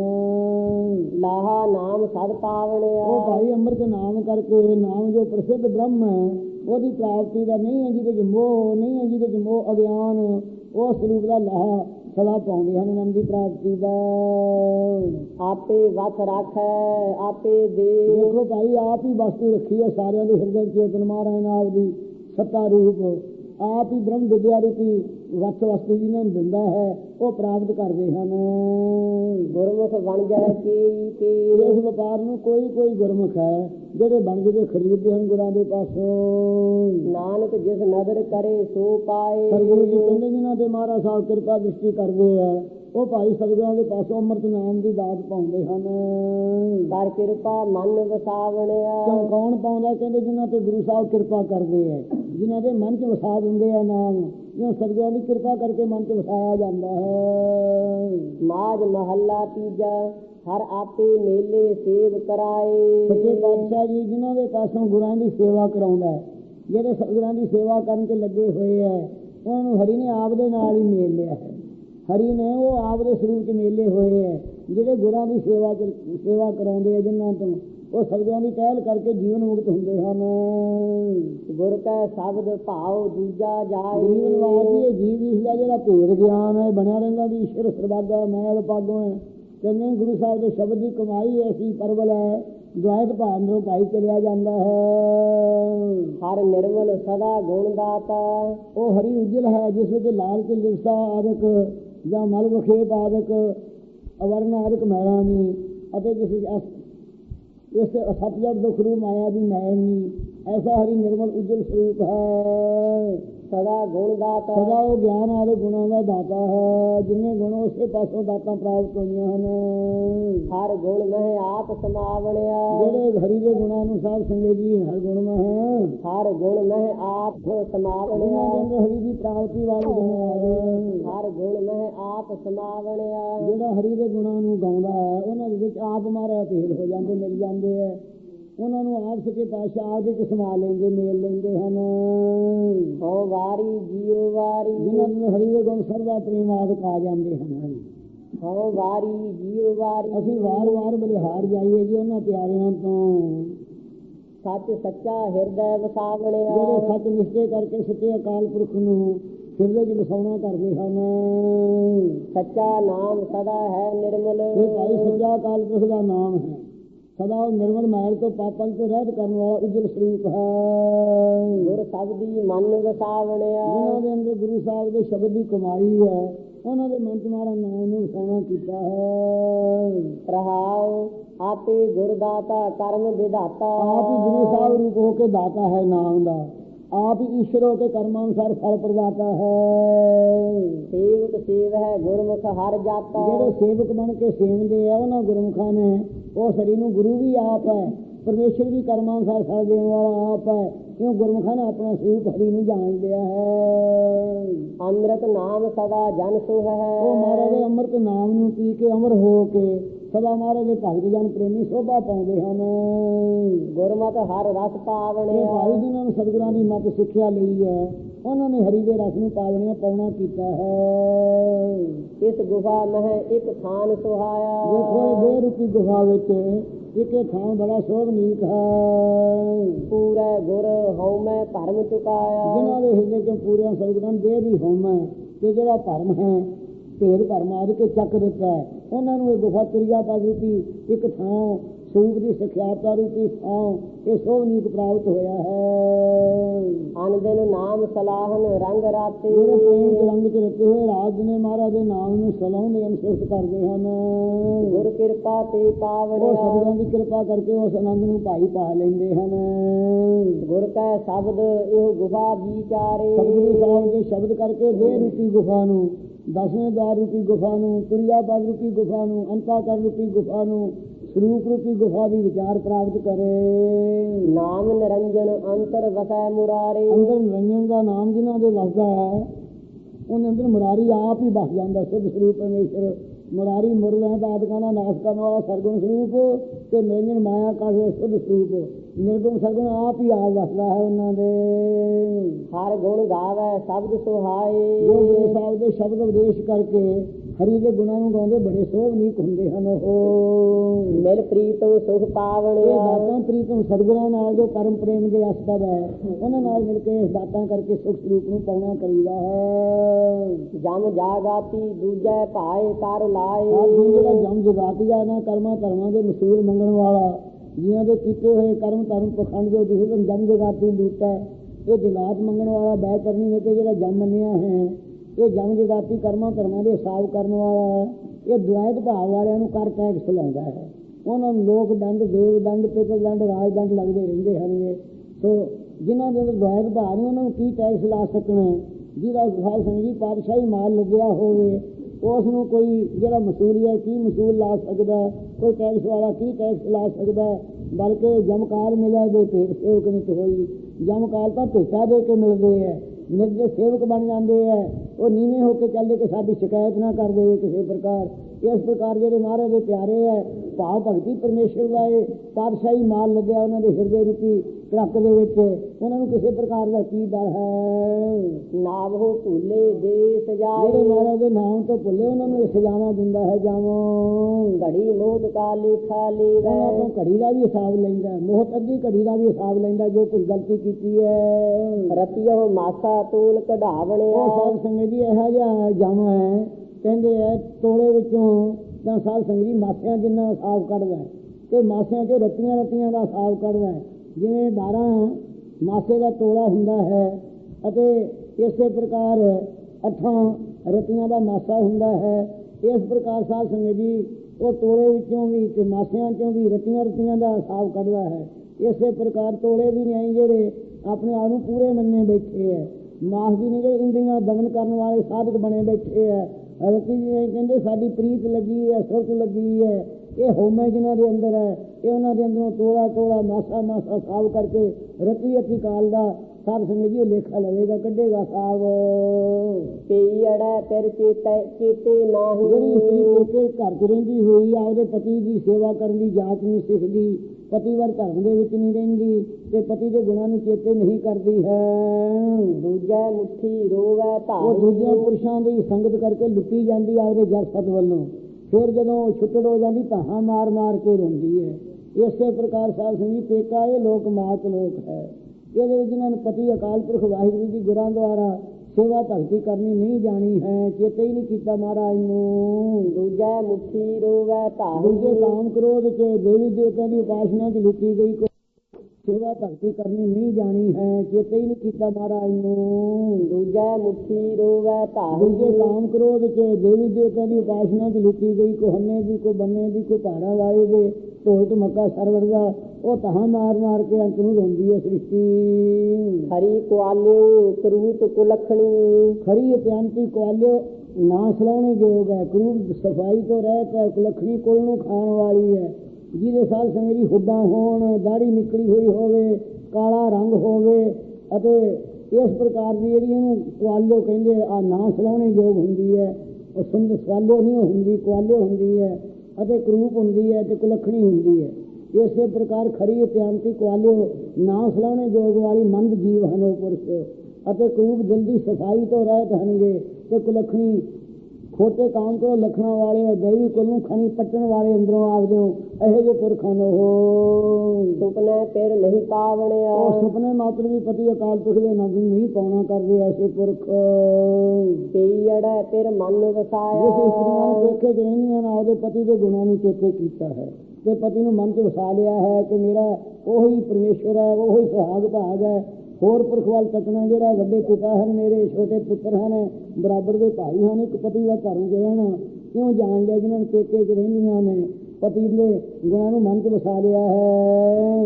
ਲਾਹਾ ਨਾਮ ਸਦ ਪਾਵਣਿਆ। ਉਹ ਭਾਈ ਅੰਮ੍ਰਿਤ ਨਾਮ ਕਰਕੇ ਨਾਮ ਜੋ ਪ੍ਰਸਿੱਧ ਬ੍ਰਹਮ ਹੈ ਉਹਦੀ ਪ੍ਰਾਪਤੀ ਦਾ ਨਹੀਂ ਹੈ ਜਿਹਦੇ ਚ ਮੋਹ ਨਹੀਂ ਹੈ ਜਿਹਦੇ ਚ ਮੋਹ ਅਗਿਆਨ ਉਹ ਸਰੂਪ ਦਾ ਲਾਹਾ ਸਦਾ ਪਾਉਂਦੇ ਹਨ ਆਨੰਦ ਦੀ ਪ੍ਰਾਪਤੀ ਦਾ। ਆਪੇ ਵਸ ਰੱਖੈ ਆਪੇ ਦੇ। ਦੇਖੋ ਭਾਈ ਆਪ ਹੀ ਵਸਤੂ ਰੱਖੀ ਹੈ ਸਾਰਿਆਂ ਦੇ ਹਿਰਦੇ ਚੇਤਨ ਮਹਾਰਾਜ ਨੇ ਆਪ ਦੀ ਸੱਤਾ ਰੂਪ। ਆਪ ਹੀ ਬ੍ਰਹਮ ਵਿਦਿਆ ਰੂਪੀ ਵਸਤ ਵਸਤੂ ਜਿਹਨਾਂ ਨੂੰ ਦਿੰਦਾ ਹੈ ਉਹ ਪ੍ਰਾਪਤ ਕਰਦੇ ਹਨ। ਗੁਰਮੁਖ ਬਣ ਜਾਏ ਕੀ ਕੀ? ਇਸ ਵਪਾਰ ਨੂੰ ਕੋਈ ਕੋਈ ਗੁਰਮੁਖ ਹੈ ਜਿਹੜੇ ਬਣ ਕੇ ਖਰੀਦਦੇ ਹਨ ਗੁਰਾਂ ਦੇ ਪਾਸੋਂ। ਨਾਨਕ ਜਿਸ ਨਦਰ ਕਰੇ ਸੋ ਪਾਏ। ਸਤਿਗੁਰੂ ਜੀ ਕਹਿੰਦੇ ਜਿਨ੍ਹਾਂ ਤੇ ਮਹਾਰਾਜ ਸਾਹਿਬ ਕਿਰਪਾ ਦ੍ਰਿਸ਼ਟੀ ਕਰਦੇ ਆ ਉਹ ਭਾਈ ਸਤਿਗੁਰਾਂ ਦੇ ਪਾਸੋਂ ਅੰਮ੍ਰਿਤ ਨਾਮ ਦੀ ਦਾਤ ਪਾਉਂਦੇ ਹਨ। ਕਰ ਕਿਰਪਾ ਮਨ ਵਸਾਵਣਿਆ। ਕਿਉਂ ਕੌਣ ਪਾਉਂਦਾ? ਕਹਿੰਦੇ ਜਿਨ੍ਹਾਂ ਤੇ ਗੁਰੂ ਸਾਹਿਬ ਕਿਰਪਾ ਕਰਦੇ ਆ। ਜਿਨ੍ਹਾਂ ਦੇ ਮਨ 'ਚ ਵਸਾ ਦਿੰਦੇ ਆ ਨਾਮ ਜਿਉਂ ਸਤਿਗੁਰਾਂ ਦੀ ਕਿਰਪਾ ਕਰਕੇ ਮਨ 'ਚ ਵਸਾਇਆ ਜਾਂਦਾ ਹੈ। ਮਾਜ ਮਹੱਲਾ ਤੀਜਾ ਹਰ ਆਪੇ ਮੇਲੇ ਸੇਵ ਕਰਾਏ। ਸੱਚੇ ਪਾਤਸ਼ਾਹ ਜੀ ਜਿਨ੍ਹਾਂ ਦੇ ਪਾਸੋਂ ਗੁਰਾਂ ਦੀ ਸੇਵਾ ਕਰਾਉਂਦਾ ਹੈ ਜਿਹੜੇ ਸਤਿਗੁਰਾਂ ਦੀ ਸੇਵਾ ਕਰਨ 'ਚ ਲੱਗੇ ਹੋਏ ਆ ਉਹਨਾਂ ਨੂੰ ਹਰੀ ਨੇ ਆਪ ਦੇ ਨਾਲ ਹੀ ਮੇਲ ਲਿਆ ਹੈ। ਹਰੀ ਨੇ ਉਹ ਆਪ ਦੇ ਸਰੂਪ 'ਚ ਮੇਲੇ ਹੋਏ ਹੈ ਜਿਹੜੇ ਗੁਰਾਂ ਦੀ ਸੇਵਾ 'ਚ ਸੇਵਾ ਕਰਾਉਂਦੇ ਆ ਜਿਨ੍ਹਾਂ ਤੋਂ ਉਹ ਸਤਿਗੁਰਾਂ ਦੀ ਕਹਿਲ ਕਰਕੇ ਜੀਵਨ ਮੁਕਤ ਹੁੰਦੇ ਹਨ। ਗੁਰ ਕੈ ਸ਼ਬਦ ਭਾਵ ਦੂਜਾ ਜੀਵਨ ਜਾਏ ਵਾਦੀ ਇਹ ਜੀਵ ਦਾ ਜਿਹੜਾ ਭੇਦ ਗਿਆਨ ਹੈ ਬਣਿਆ ਰਹਿੰਦਾ ਵੀ ਈਸ਼ਵਰ ਸਰਬਾਗਾ ਮੈਲ ਪਾਗੋਂ ਹੈ। ਕਹਿੰਦੇ ਨੇ ਗੁਰੂ ਸਾਹਿਬ ਦੇ ਸ਼ਬਦ ਦੀ ਕਮਾਈ ਐਸੀ ਪਰਵਲ ਹੈ। ਦੁਆਇਤ ਭਾਂਡੋਂ ਭਾਈ ਚਲਿਆ ਜਾਂਦਾ ਹੈ। ਹਰ ਨਿਰਮਲ ਸਦਾ ਗੁਣ ਦਾਤਾ। ਉਹ ਹਰੀ ਉਜਲ ਹੈ ਜਿਸ ਵਿੱਚ ਲਾਲ ਤੇ ਲਿਵਸਾ ਆਦਿਕ ਜਾਂ ਮਲ ਵਖੇਪ ਆਦਿਕ ਅਵਰਨ ਆਦਿਕ ਮੈਲਾਂ ਨਹੀਂ ਅਤੇ ਜਿਸ ਵਿੱਚ ਅਸ- ਇਸ ਸਤਜੜ ਦੁਖ ਰੂ ਮਾਇਆ ਦੀ ਮੈਲ ਨਹੀਂ ਐਸਾ ਹਰੀ ਨਿਰਮਲ ਉਜਲ ਸਰੂਪ ਹੈ। ਸਦਾ ਗੁਣ ਦਾਤਾ। ਸਦਾ ਉਹ ਗਿਆਨ ਆਲੇ ਗੁਣਾਂ ਦਾ ਦਾਤਾ ਹੈ ਜਿੰਨੇ ਗੁਣ ਉਸੇ ਪਾਸੋਂ ਦਾਤਾਂ ਪ੍ਰਾਪਤ ਹੋਈਆਂ ਹਨ। ਹਰ ਗੁਣ ਮਹਿ ਆਪ ਸਮਾਵਣਿਆ ਜਿਹੜੇ ਹਰੀ ਦੇ ਗੁਣਾਂ ਨੂੰ ਸਾਧ ਸੰਗਤ ਜੀ ਹਰ ਗੁਣ ਮੈਂ ਹੈ। ਹਰ ਗੁਣ ਮਹਿ ਆਪ ਸਮਾਵਣਿਆ ਅੰਦਰ ਹਰੀ ਦੀ ਪ੍ਰਾਪਤੀ ਵਾਲੇ ਗੁਣ ਹੈ ਹਰ ਗੁਣ ਮਹਿ ਆਪ ਸਮਾਵਣਿਆ ਜਿਹੜਾ ਹਰੀ ਦੇ ਗੁਣਾਂ ਨੂੰ ਗਾਉਂਦਾ ਹੈ ਉਹਨਾਂ ਦੇ ਵਿੱਚ ਆਪ ਮਾਰਿਆ ਭੇਦ ਹੋ ਜਾਂਦੇ ਮਿਲ ਜਾਂਦੇ ਹੈ। ਉਹਨਾਂ ਨੂੰ ਆਪ ਸੱਚੇ ਪਾਤਸ਼ਾਹ ਆਪ ਦੇ ਚ ਸਮਾ ਲੈਂਦੇ ਮੇਲ ਲੈਂਦੇ ਹਨ। ਹੋ ਵਾਰੀ ਜੀਉ ਵਾਰੀ। ਜਿਨ੍ਹਾਂ ਨੂੰ ਹਰੀ ਦੇ ਗੁਣ ਸਰਦਾ ਪ੍ਰੇਮ ਆਦਿਕ ਆ ਜਾਂਦੇ ਹਨ। ਹਰੀ ਹੋ ਵਾਰੀ ਜੀਉ ਵਾਰੀ। ਅਸੀਂ ਵਾਰ-ਵਾਰ ਬਲਿਹਾਰ ਜਾਈਏ ਜੀ ਉਹਨਾਂ ਪਿਆਰਿਆਂ ਤੋਂ। ਸੱਚ ਸੱਚਾ ਹਿਰਦੈ ਜਿਹੜੇ ਵਸਾਵਣਿਆ ਸੱਚ ਨਿਸ਼ਚੈ ਕਰਕੇ ਸੱਚੇ ਅਕਾਲ ਪੁਰਖ ਨੂੰ ਹਿਰਦੇ 'ਚ ਵਸਾਉਣਾ ਕਰਦੇ ਹਨ। ਸੱਚਾ ਨਾਮ ਸਦਾ ਹੈ ਨਿਰਮਲ। ਇਹ ਭਾਈ ਸੱਚਾ ਅਕਾਲ ਪੁਰਖ ਦਾ ਨਾਮ ਹੈ। ਸਦਾ ਉਹ ਨਿਰਮਲ ਮੈਲ ਤੋਂ ਪਾਪਾਂ ਤੋਂ ਰਹਿਤ ਕਰਨ ਵਾਲਾ ਉਜਲ ਸਰੂਪ ਹੈ। ਗੁਰ ਸ਼ਬਦੀ ਮਨ ਵਸਾਵਣਿਆ। ਜਿਨ੍ਹਾਂ ਦੇ ਅੰਦਰ ਗੁਰੂ ਸਾਹਿਬ ਦੇ ਸ਼ਬਦ ਦੀ ਕਮਾਈ ਹੈ ਉਹਨਾਂ ਦੇ ਮਨ 'ਚ ਮਾਰਾ ਨਾਮ ਨੂੰ ਵਸਾਉਣਾ ਕੀਤਾ ਹੈ। ਰਹਾਉ ਆਪੇ ਗੁਰਦਾਤਾ ਕਰਮ ਵਿਧਾਤਾ। ਆਪ ਗੁਰੂ ਸਾਹਿਬ ਰੂਪ ਹੋ ਕੇ ਦਾਤਾ ਹੈ ਨਾਮ ਦਾ। ਆਪ ਹੀ ਈਸ਼ਵਰ ਕੇ ਕਰਮਾਂ ਅਨੁਸਾਰ ਫਲ ਪ੍ਰਦਾਤਾ ਹੈ। ਸੇਵਕ ਸੇਵ ਹੈ ਗੁਰਮੁਖ ਹਰ ਜਾਤਾ। ਜਿਹੜੇ ਸੇਵਕ ਬਣ ਕੇ ਸੇਵਦੇ ਆ ਉਹਨਾਂ ਗੁਰਮੁਖਾਂ ਨੇ ਉਹ ਸਰੀ ਨੂੰ ਗੁਰੂ ਵੀ ਆਪ ਹੈ ਪਰਮੇਸ਼ਰ ਵੀ ਕਰਮਾਂ ਅਨੁਸਾਰ ਫਲ ਦੇਣ ਵਾਲਾ ਆਪ ਹੈ ਕਿਉਂ ਗੁਰਮੁਖਾਂ ਨੇ ਆਪਣਾ ਸਰੂਪ ਹਰੀ ਨੂੰ ਜਾਣ ਲਿਆ ਹੈ? ਅੰਮ੍ਰਿਤ ਨਾਮ ਸਦਾ ਜਨ ਸੁਹ ਹੈ। ਉਹ ਮਹਾਰਾਜ ਅੰਮ੍ਰਿਤ ਨਾਮ ਨੂੰ ਪੀ ਕੇ ਅਮਰ ਹੋ ਕੇ ਸਦਾ ਮਹਾਰਾਜ ਦੇ ਭਗਤ ਜਨ ਪ੍ਰੇਮੀ ਸੋਭਾ ਪਾਉਂਦੇ ਹਨ। ਗੁਰਮਤਿ ਹਰ ਰਸ ਇਹ ਪਾਵਣਿਆ ਭਾਈ ਜਿਨ੍ਹਾਂ ਨੂੰ ਸਤਿਗੁਰਾਂ ਦੀ ਮੱਤ ਸਿੱਖਿਆ ਲਈ ਹੈ ਉਹਨਾਂ ਨੇ ਹਰੀ ਦੇ ਰਸ ਨੂੰ ਪਾਵਣਿਆ ਪਾਉਣਾ ਕੀਤਾ ਹੈ। ਇਸ ਗੁਫਾ ਮਹਿ ਇੱਕ ਥਾਨ ਸੁਹਾਇਆ। ਦੇਖੋ ਇਹ ਬੇਰੁਕੀ ਗੁਫਾ ਵਿੱਚ ਇੱਕ ਥਾਂ ਬੜਾ ਸੋਭਨੀਕ ਹੈ। ਪੂਰੇ ਗੁਰ ਹਉ ਮੈਂ ਭਰਮ ਚੁਕਾਇਆ। ਜਿਨ੍ਹਾਂ ਦੇ ਹਿਰਦੇ ਚੋਂ ਪੂਰਿਆਂ ਸਤਿਗੁਰਾਂ ਦੇ ਵੀ ਹੋਮ ਹੈ ਤੇ ਜਿਹੜਾ ਧਰਮ ਹੈ ਭੇਦ ਭਰਮ ਆਦਿ ਕੇ ਚੱਕ ਦਿੱਤਾ ਉਹਨਾਂ ਨੂੰ ਇਹ ਗੁਫਾ ਤੁਰਿਆ ਪਾ ਰੂਪੀ ਇੱਕ ਥਾਂ ਸਰੂਪ ਦੀ ਸਿਖਿਆਤਾ ਰੂਪੀ ਥਾਂ ਇਹ ਸੋਭਨੀਕ ਪ੍ਰਾਪਤ ਹੋਇਆ ਹੈ। ਅਨ ਦਿਨ ਨਾਮ ਸਲਾਹਨ ਰੰਗ ਰਾਤੇ। ਜਿਹੜੇ ਪ੍ਰੇਮ ਰੰਗ ਚ ਰਤੇ ਹੋਏ ਰਾਜ ਨੇ ਮਹਾਰਾਜ ਦੇ ਨਾਮ ਨੂੰ ਸਲਾਉਂਦੇ ਹਨ ਸਿਫਤ ਕਰਦੇ ਹਨ। ਗੁਰ ਕਿਰਪਾ ਤੇ ਉਹ ਪਾਵਣਿਆ ਸਤਿਗੁਰਾਂ ਦੀ ਕਿਰਪਾ ਕਰਕੇ ਉਸ ਆਨੰਦ ਨੂੰ ਭਾਈ ਪਾ ਲੈਂਦੇ ਹਨ। ਗੁਰ ਕੈ ਸ਼ਬਦ ਇਹੋ ਗੁਫਾ ਵਿਚਾਰੇ ਸਤਿਗੁਰੂ ਸਾਹਿਬ ਦੇ ਸ਼ਬਦ ਕਰਕੇ ਦੇ ਰੂਪੀ ਗੁਫਾ ਨੂੰ। ਦਸਵੇਂ ਦਵਾਰ ਰੂਪੀ ਗੁਫਾ ਨੂੰ ਤੁਰਿਆ ਪਦ ਰੂਪੀ ਗੁਫਾ ਨੂੰ ਅੰਤਾਕਰ ਰੂਪੀ ਗੁਫਾ ਨੂੰ ਸਰੂਪ ਰੂਪੀ ਗੁਫਾ ਦੀ ਵਿਚਾਰ ਪ੍ਰਾਪਤ ਕਰੇ। ਨਾਮ ਨਿਰੰਜਨ ਅੰਤਰ ਵਸੈ ਮੁਰਾਰੇ। ਅੰਦਰ ਨਿਰੰਜਨ ਦਾ ਨਾਮ ਜਿਨ੍ਹਾਂ ਦੇ ਵਸਦਾ ਹੈ ਉਹਨੇ ਅੰਦਰ ਮੁਰਾਰੀ ਆਪ ਹੀ ਵਸ ਜਾਂਦਾ ਸਿੱਧ ਸਰੂਪ ਪਰਮੇਸ਼ਰ। ਮੁਰਾਰੀ ਮੁਰਲੇ ਦਾ ਆਦਿਕਾਂ ਦਾ ਨਾਸ਼ ਕਰਨ ਵਾਲਾ ਸਰਗੁਣ ਸਰੂਪ ਤੇ ਨਿਰੰਜਨ ਮਾਇਆ ਕਾ ਸਿੱਧ ਸਰੂਪ? ਨਿਰਗੁਣ ਸਰਗੁਣ ਆਪ ਹੀ ਆਪ ਵਸਦਾ ਹੈ ਉਹਨਾਂ ਦੇ। ਹਰ ਗੁਣ ਗਾਵੇ ਸ਼ਬਦ ਸੁਹਾਏ। ਗੁਰੂ ਸਾਹਿਬ ਦੇ ਸ਼ਬਦ ਉਪਦੇਸ਼ ਕਰਕੇ ਹਰੀ ਦੇ ਗੁਣਾਂ ਨੂੰ ਗਾਉਂਦੇ ਬੜੇ ਸੋਭਨੀਕ ਹੁੰਦੇ ਹਨ ਉਹ। ਮਿਲ ਪ੍ਰੀਤਮ ਸੁਖ ਇਹ ਪਾਵਣਿਆ ਦਾਤਾਂ ਪ੍ਰੀਤਮ ਸਤਿਗੁਰਾਂ ਨਾਲ ਜੋ ਕਰਮ ਪ੍ਰੇਮ ਦੇ ਅਸਬਬ ਹੈ ਉਹਨਾਂ ਨਾਲ ਮਿਲ ਕੇ ਇਸ ਦਾਤਾਂ ਕਰਕੇ ਸੁਖ ਸਰੂਪ ਨੂੰ ਪਾਉਣਾ ਕਰੀਦਾ ਹੈ। ਜਮ ਜਾਗਾਤੀ ਦੂਜੈ ਭਾਏ ਕਰ ਲਾਏ। ਆਪ ਜਿਹੜਾ ਜਮ ਜਗਾਤੀਆ ਨਾ ਕਰਮਾਂ ਧਰਮਾਂ ਦੇ ਮਸੂਲ ਮੰਗਣ ਵਾਲਾ ਜਿਨ੍ਹਾਂ ਦੇ ਕੀਤੇ ਹੋਏ ਕਰਮ ਧਰਮ ਪਖੰਡ ਜੋ ਦਿਨ ਜਮ ਜਗਾਤੀ ਲੂਟਾ ਇਹ ਜਗਾਤ ਮੰਗਣ ਵਾਲਾ ਬੈ ਕਰਨੀ ਨੇ ਤੇ ਜਿਹੜਾ ਜਮ ਮੰਨਿਆ ਹੈ ਇਹ ਜਮ ਜਗਾਤੀ ਕਰਮਾਂ ਧਰਮਾਂ ਦੇ ਹਿਸਾਬ ਕਰਨ ਵਾਲਾ ਹੈ। ਇਹ ਦੁਆਇਤ ਭਾਵ ਵਾਲਿਆਂ ਨੂੰ ਕਰ ਟੈਕਸ ਲੈਂਦਾ ਹੈ। ਉਹਨਾਂ ਨੂੰ ਲੋਕ ਦੰਡ, ਦੇਵ ਦੰਡ ਪਿਤਰ ਦੰਡ, ਰਾਜ ਦੰਡ ਲੱਗਦੇ ਰਹਿੰਦੇ ਹਨ ਸੋ ਜਿਨ੍ਹਾਂ ਦੇ ਦੁਆਇਤ ਭਾਵ ਨੇ ਉਹਨਾਂ ਨੂੰ ਕੀ ਟੈਕਸ ਲਾ ਸਕਣਾ ਜਿਹਦਾ ਸਾਲ ਸੰਗੀ ਪਾਤਸ਼ਾਹੀ ਮਾਲ ਲੱਗਿਆ ਹੋਵੇ, ਉਸ ਨੂੰ ਕੋਈ ਜਿਹੜਾ ਮਸੂਲ ਹੈ, ਕੀ ਮਸੂਲ ਲਾ ਸਕਦਾ ਕੋਈ ਟੈਕਸ ਵਾਲਾ ਕੀ ਟੈਕਸ ਲਾ ਸਕਦਾ ਬਲਕਿ ਜਮਕਾਲ ਮਿਲਿਆ ਦੇ ਭੇਟ ਸੇਵਕ ਨਿਤ ਹੋਈ ਜਮਕਾਲ ਤਾਂ ਭੇਟਾ ਦੇ ਕੇ ਮਿਲਦੇ ਹੈ। ਨਿਰਦੇ ਸੇਵਕ ਬਣ ਜਾਂਦੇ ਹੈ। ਉਹ ਨੀਵੇਂ ਹੋ ਕੇ ਚੱਲੇ ਕਿ ਸਾਡੀ ਸ਼ਿਕਾਇਤ ਨਾ ਕਰ ਦੇਵੇ ਕਿਸੇ ਪ੍ਰਕਾਰ। ਇਸ ਪ੍ਰਕਾਰ ਜਿਹੜੇ ਮਹਾਰਾਜ ਦੇ ਪਿਆਰੇ ਹੈ ਭਾਵ ਭਗਤੀ ਪਰਮੇਸ਼ਰ ਦਾ ਇਹ ਪਾਤਸ਼ਾਹੀ ਮਾਲ ਲੱਗਿਆ ਉਹਨਾਂ ਦੇ ਹਿਰਦੇ ਰੂਪੀ ਟਰੱਕ ਦੇ ਵਿੱਚ। ਉਹਨਾਂ ਨੂੰ ਕਿਸੇ ਪ੍ਰਕਾਰ ਦਾ ਕੀ ਡਰ ਹੈ? ਨਾਵਹੁ ਭੂਲੇ ਦੇਸ ਜਿਹੜੇ ਜਾਏ ਮਹਾਰਾਜ ਦੇ ਨਾਮ ਤੋਂ ਭੁੱਲੇ ਉਹਨਾਂ ਨੂੰ ਸਜ਼ਾਵਾਂ ਦਿੰਦਾ ਹੈ ਜਾਵੋਂ। ਘੜੀ ਮੋਦ ਕਾ ਲੇਖਾ ਉਹਨਾਂ ਲੇਵੈ ਤੋਂ ਘੜੀ ਦਾ ਵੀ ਹਿਸਾਬ ਲੈਂਦਾ ਹੈ, ਮੋਹਤ ਅੱਧੀ ਘੜੀ ਦਾ ਵੀ ਹਿਸਾਬ ਲੈਂਦਾ ਜੋ ਕੁਝ ਗਲਤੀ ਕੀਤੀ ਹੈ। ਰਤਿਓ ਮਾਸਾ ਤੋਲ ਉਹ ਕਢਾਵਣਿਆ ਸਾਧ ਸੰਗਤ ਜੀ ਇਹੋ ਜਿਹਾ ਜਾਮਾ ਹੈ। ਕਹਿੰਦੇ ਐ ਤੋਲੇ ਵਿੱਚੋਂ ਤਾਂ ਸਾਧ ਸੰਗਤ ਜੀ ਮਾਸਿਆਂ ਜਿੰਨਾ ਸਾਫ਼ ਕੱਢਦਾ ਹੈ, ਤੇ ਮਾਸਿਆਂ ਚੋਂ ਰਤੀਆਂ ਰਤੀਆਂ ਦਾ ਹਿਸਾਬ ਕੱਢਦਾ ਜਿਵੇਂ 12 ਮਾਸੇ ਦਾ ਤੋਲਾ ਹੁੰਦਾ ਹੈ ਅਤੇ ਇਸੇ ਪ੍ਰਕਾਰ ਅੱਠਾਂ ਰਤੀਆਂ ਦਾ ਮਾਸਾ ਹੁੰਦਾ ਹੈ, ਇਸ ਪ੍ਰਕਾਰ ਸਾਧ ਸੰਗਤ ਜੀ ਉਹ ਤੋਲੇ ਵਿੱਚੋਂ ਵੀ ਤੇ ਮਾਸਿਆਂ ਚੋਂ ਵੀ ਰਤੀਆਂ ਰਤੀਆਂ ਦਾ ਹਿਸਾਬ ਕੱਢਦਾ ਹੈ। ਇਸੇ ਪ੍ਰਕਾਰ ਤੋਲੇ ਵੀ ਨਹੀਂ ਜਿਹੜੇ ਆਪਣੇ ਆਪ ਨੂੰ ਪੂਰੇ ਮੰਨੇ ਬੈਠੇ ਹੈ। ਮਾਸ ਦੀ ਨਹੀਂ ਜਿਹੜੇ ਇੰਦਰੀਆਂ ਦਮਨ ਕਰਨ ਵਾਲੇ ਸਾਧਕ ਬਣੇ ਬੈਠੇ ਹੈ। ਰਤੀ ਜੀ ਇਹ ਕਹਿੰਦੇ ਸਾਡੀ ਪ੍ਰੀਤ ਲੱਗੀ ਹੈ ਸੁਰਤ ਲੱਗੀ ਹੈ। ਇਹ ਹੋਮੇ ਜਿਨ੍ਹਾਂ ਦੇ ਅੰਦਰ ਹੈ ਇਹ ਉਹਨਾਂ ਦੇ ਅੰਦਰੋਂ ਤੋੜਾ ਤੋੜਾ ਮਾਸਾ ਮਾਸਾ ਸਾਫ਼ ਕਰਕੇ ਰਤੀ ਅਤੀ ਕਾਲ ਦਾ ਸਾਧ ਸੰਗਤ ਜੀ ਉਹ ਲੇਖਾ ਲਵੇਗਾ ਕੱਢੇਗਾ ਸਾਬ ਪਈ ਅੜੈ ਤੇਰ ਚੇਤੈ ਚੇਤੇ ਨਾਹੀ। ਜਿਹੜੀ ਇਸਤਰੀ ਪੇਕੇ ਘਰ 'ਚ ਰਹਿੰਦੀ ਹੋਈ ਆ ਉਹਦੇ ਪਤੀ ਦੀ ਸੇਵਾ ਕਰਨ ਦੀ ਜਾਚ ਨਹੀਂ ਸਿੱਖਦੀ ਪਤੀ ਵਰ ਧਰਮ ਦੇ ਵਿੱਚ ਨਹੀਂ ਰਹਿੰਦੀ ਤੇ ਪਤੀ ਦੇ ਗੁਣਾਂ ਨੂੰ ਚੇਤੇ ਨਹੀਂ ਕਰਦੀ ਹੈ। ਦੂਜੈ ਮੁੱਠੀ ਰੋਵੈ ਉਹ ਧਾਰੀ ਦੂਜਿਆਂ ਪੁਰਸ਼ਾਂ ਦੀ ਸੰਗਤ ਕਰਕੇ ਲੁੱਟੀ ਜਾਂਦੀ ਆਪਦੇ ਜਰਸਤ ਵੱਲੋਂ। ਫਿਰ ਜਦੋਂ ਉਹ ਛੁੱਟੜ ਹੋ ਜਾਂਦੀ ਤਾਂ ਮਾਰ ਮਾਰ ਕੇ ਰੋਂਦੀ ਹੈ। ਇਸੇ ਪ੍ਰਕਾਰ ਸਾਧ ਸੰਗੀ ਪੇਕਾ ਇਹ ਲੋਕ ਮਾਤ ਲੋਕ ਹੈ। ਇਹਦੇ ਵਿੱਚ ਜਿਨ੍ਹਾਂ ਨੂੰ ਪਤੀ ਅਕਾਲ ਪੁਰਖ ਵਾਹਿਗੁਰੂ ਜੀ ਗੁਰਾਂ ਦੁਆਰਾ ਸੇਵਾ ਭਗਤੀ ਕਰਨੀ ਨਹੀਂ ਜਾਣੀ ਹੈ ਚੇਤੇ ਹੀ ਨਹੀਂ ਕੀਤਾ ਮਹਾਰਾਜ ਨੂੰ। ਦੂਜੈ ਮੁੱਠੀ ਰੋਵੈ ਦੂਜੇ ਧਾਰੀ ਕਾਮ ਕ੍ਰੋਧ ਚ ਦੇਵੀ ਦੇਵਤਿਆਂ ਦੀ ਉਪਾਸਨਾ ਚ ਲੁੱਟੀ ਗਈ ਕੋ ਸੇਵਾ ਭਗਤੀ ਕਰਨੀ ਨਹੀਂ ਜਾਣੀ ਹੈ ਚੇਤੇ ਹੀ ਨਹੀਂ ਕੀਤਾ ਮਹਾਰਾਜ ਨੂੰ। ਦੂਜੈ ਮੁੱਠੀ ਰੋਵੈ ਦੂਜੇ ਧਾਰੀ ਕਾਮ ਕ੍ਰੋਧ ਚ ਦੇਵੀ ਦੇਵਤਿਆਂ ਦੀ ਉਪਾਸਨਾ ਚ ਲੁੱਟੀ ਗਈ ਕੋ ਹੰਨੇ ਦੀ ਕੋ ਬੰਨੇ ਦੀ ਕੋ ਪਹਾੜਾਂ ਵਾਲੇ ਦੇ। ਢੋਲ ਢਮੱਕਾ ਸਰਵਰ ਦਾ ਉਹ ਤਹਾਂ ਮਾਰ ਮਾਰ ਕੇ ਅੰਤ ਨੂੰ ਰੋਂਦੀ ਹੈ ਸ੍ਰਿਸ਼ਟੀ। ਹਰੀ ਕੁਆਲਿਓ ਕਰੂਪ ਕੁਲਖਣੀ। ਖਰੀ ਇਤਿਆੰਤੀ ਕੁਆਲਿਓ ਨਾ ਸਲਾਉਣੇ ਯੋਗ ਹੈ। ਕਰੂਪ ਸਫ਼ਾਈ ਤੋਂ ਰਹਿਤ ਹੈ ਕੁਲਖਣੀ ਕੋਲ ਨੂੰ ਖਾਣ ਵਾਲੀ ਹੈ। ਜਿਹਦੇ ਸਾਲ ਸੰਗਰੀ ਹੁੱਡਾਂ ਹੋਣ ਦਾੜੀ ਨਿਕਲੀ ਹੋਈ ਹੋਵੇ ਕਾਲਾ ਰੰਗ ਹੋਵੇ ਅਤੇ ਇਸ ਪ੍ਰਕਾਰ ਦੀ ਜਿਹੜੀ ਇਹਨੂੰ ਕੁਆਲਿਓ ਕਹਿੰਦੇ ਆ ਨਾ ਸਲਾਉਣੇ ਯੋਗ ਹੁੰਦੀ ਹੈ। ਉਹ ਸੁੰਦਰ ਸਵਾਲਿਓ ਨਹੀਂ ਹੁੰਦੀ ਕੁਆਲਿਓ ਹੁੰਦੀ ਹੈ। ਅਤੇ ਕਰੂਪ ਹੁੰਦੀ ਹੈ ਤੇ ਕੁਲਖਣੀ ਹੁੰਦੀ ਹੈ। ਇਸੇ ਪ੍ਰਕਾਰ ਖਰੀ ਇਤਿਆੰਤੀ ਕੁਆਲਿਓ ਨਾ ਸਲਾਉਣੇ ਯੋਗ ਵਾਲੀ ਮੰਦ ਜੀਵ ਹਨ ਉਹ ਪੁਰਸ਼। ਅਤੇ ਕਰੂਪ ਜਲਦੀ ਸਫ਼ਾਈ ਤੋਂ ਰਹਿਤ ਹਨਗੇ ਤੇ ਕੁਲਖਣੀ ਖੋਟੇ ਕੰਮ ਤੋਂ ਲਖਣਾ ਵਾਲੇ ਦੇਵੀ ਕੋਲ ਖਣੀ ਪੱਟਣ ਵਾਲੇ ਅੰਦਰੋਂ ਆਪਦੇ ਇਹੋ ਜਿਹੇ ਪੁਰਖਾਂ ਨੂੰ ਸੁਪਨੇ ਫਿਰ ਨਹੀਂ ਪਾਵਣਿਆ। ਉਹ ਸੁਪਨੇ ਮਾਤਰ ਵੀ ਪਤੀ ਅਕਾਲ ਪੁਰਖ ਦੇ ਨਾਮ ਨਹੀਂ ਪਾਉਣਾ ਕਰਦੇ ਐਸੇ ਪੁਰਖ। ਪੀੜੈ ਫਿਰ ਮਨ ਜਿਸ ਵਸਾਇਆ ਇਸਤਰੀਆਂ ਨੂੰ ਦੇਖੇ ਨਹੀਂ ਨਾ ਉਹਦੇ ਪਤੀ ਦੇ ਗੁਣਾਂ ਨੂੰ ਚੇਤੇ ਕੀਤਾ ਹੈ। ਤੇ ਪਤੀ ਨੂੰ ਮਨ 'ਚ ਵਸਾ ਲਿਆ ਹੈ ਕਿ ਮੇਰਾ ਉਹੀ ਪਰਮੇਸ਼ਵਰ ਹੈ ਉਹੀ ਸੁਹਾਗ ਭਾਗ ਹੈ। ਹੋਰ ਪੁਰਖ ਵੱਲ ਤੱਕਣਾ ਜਿਹੜਾ ਵੱਡੇ ਪਿਤਾ ਹਨ ਮੇਰੇ ਛੋਟੇ ਪੁੱਤਰ ਹਨ ਬਰਾਬਰ ਦੇ ਭਾਈ ਹਨ ਇੱਕ ਪਤੀ ਦਾ ਚ ਰਹਿਣਾ ਕਿਉਂ ਜਾਣ ਲਿਆ ਜਿਨ੍ਹਾਂ ਨੇ ਪੇਕੇ ਚ ਰਹਿੰਦੀਆਂ ਨੇ? ਪਤੀ ਦੇ ਗੁਣਾਂ ਨੂੰ ਮਨ 'ਚ ਵਸਾ ਲਿਆ ਹੈ।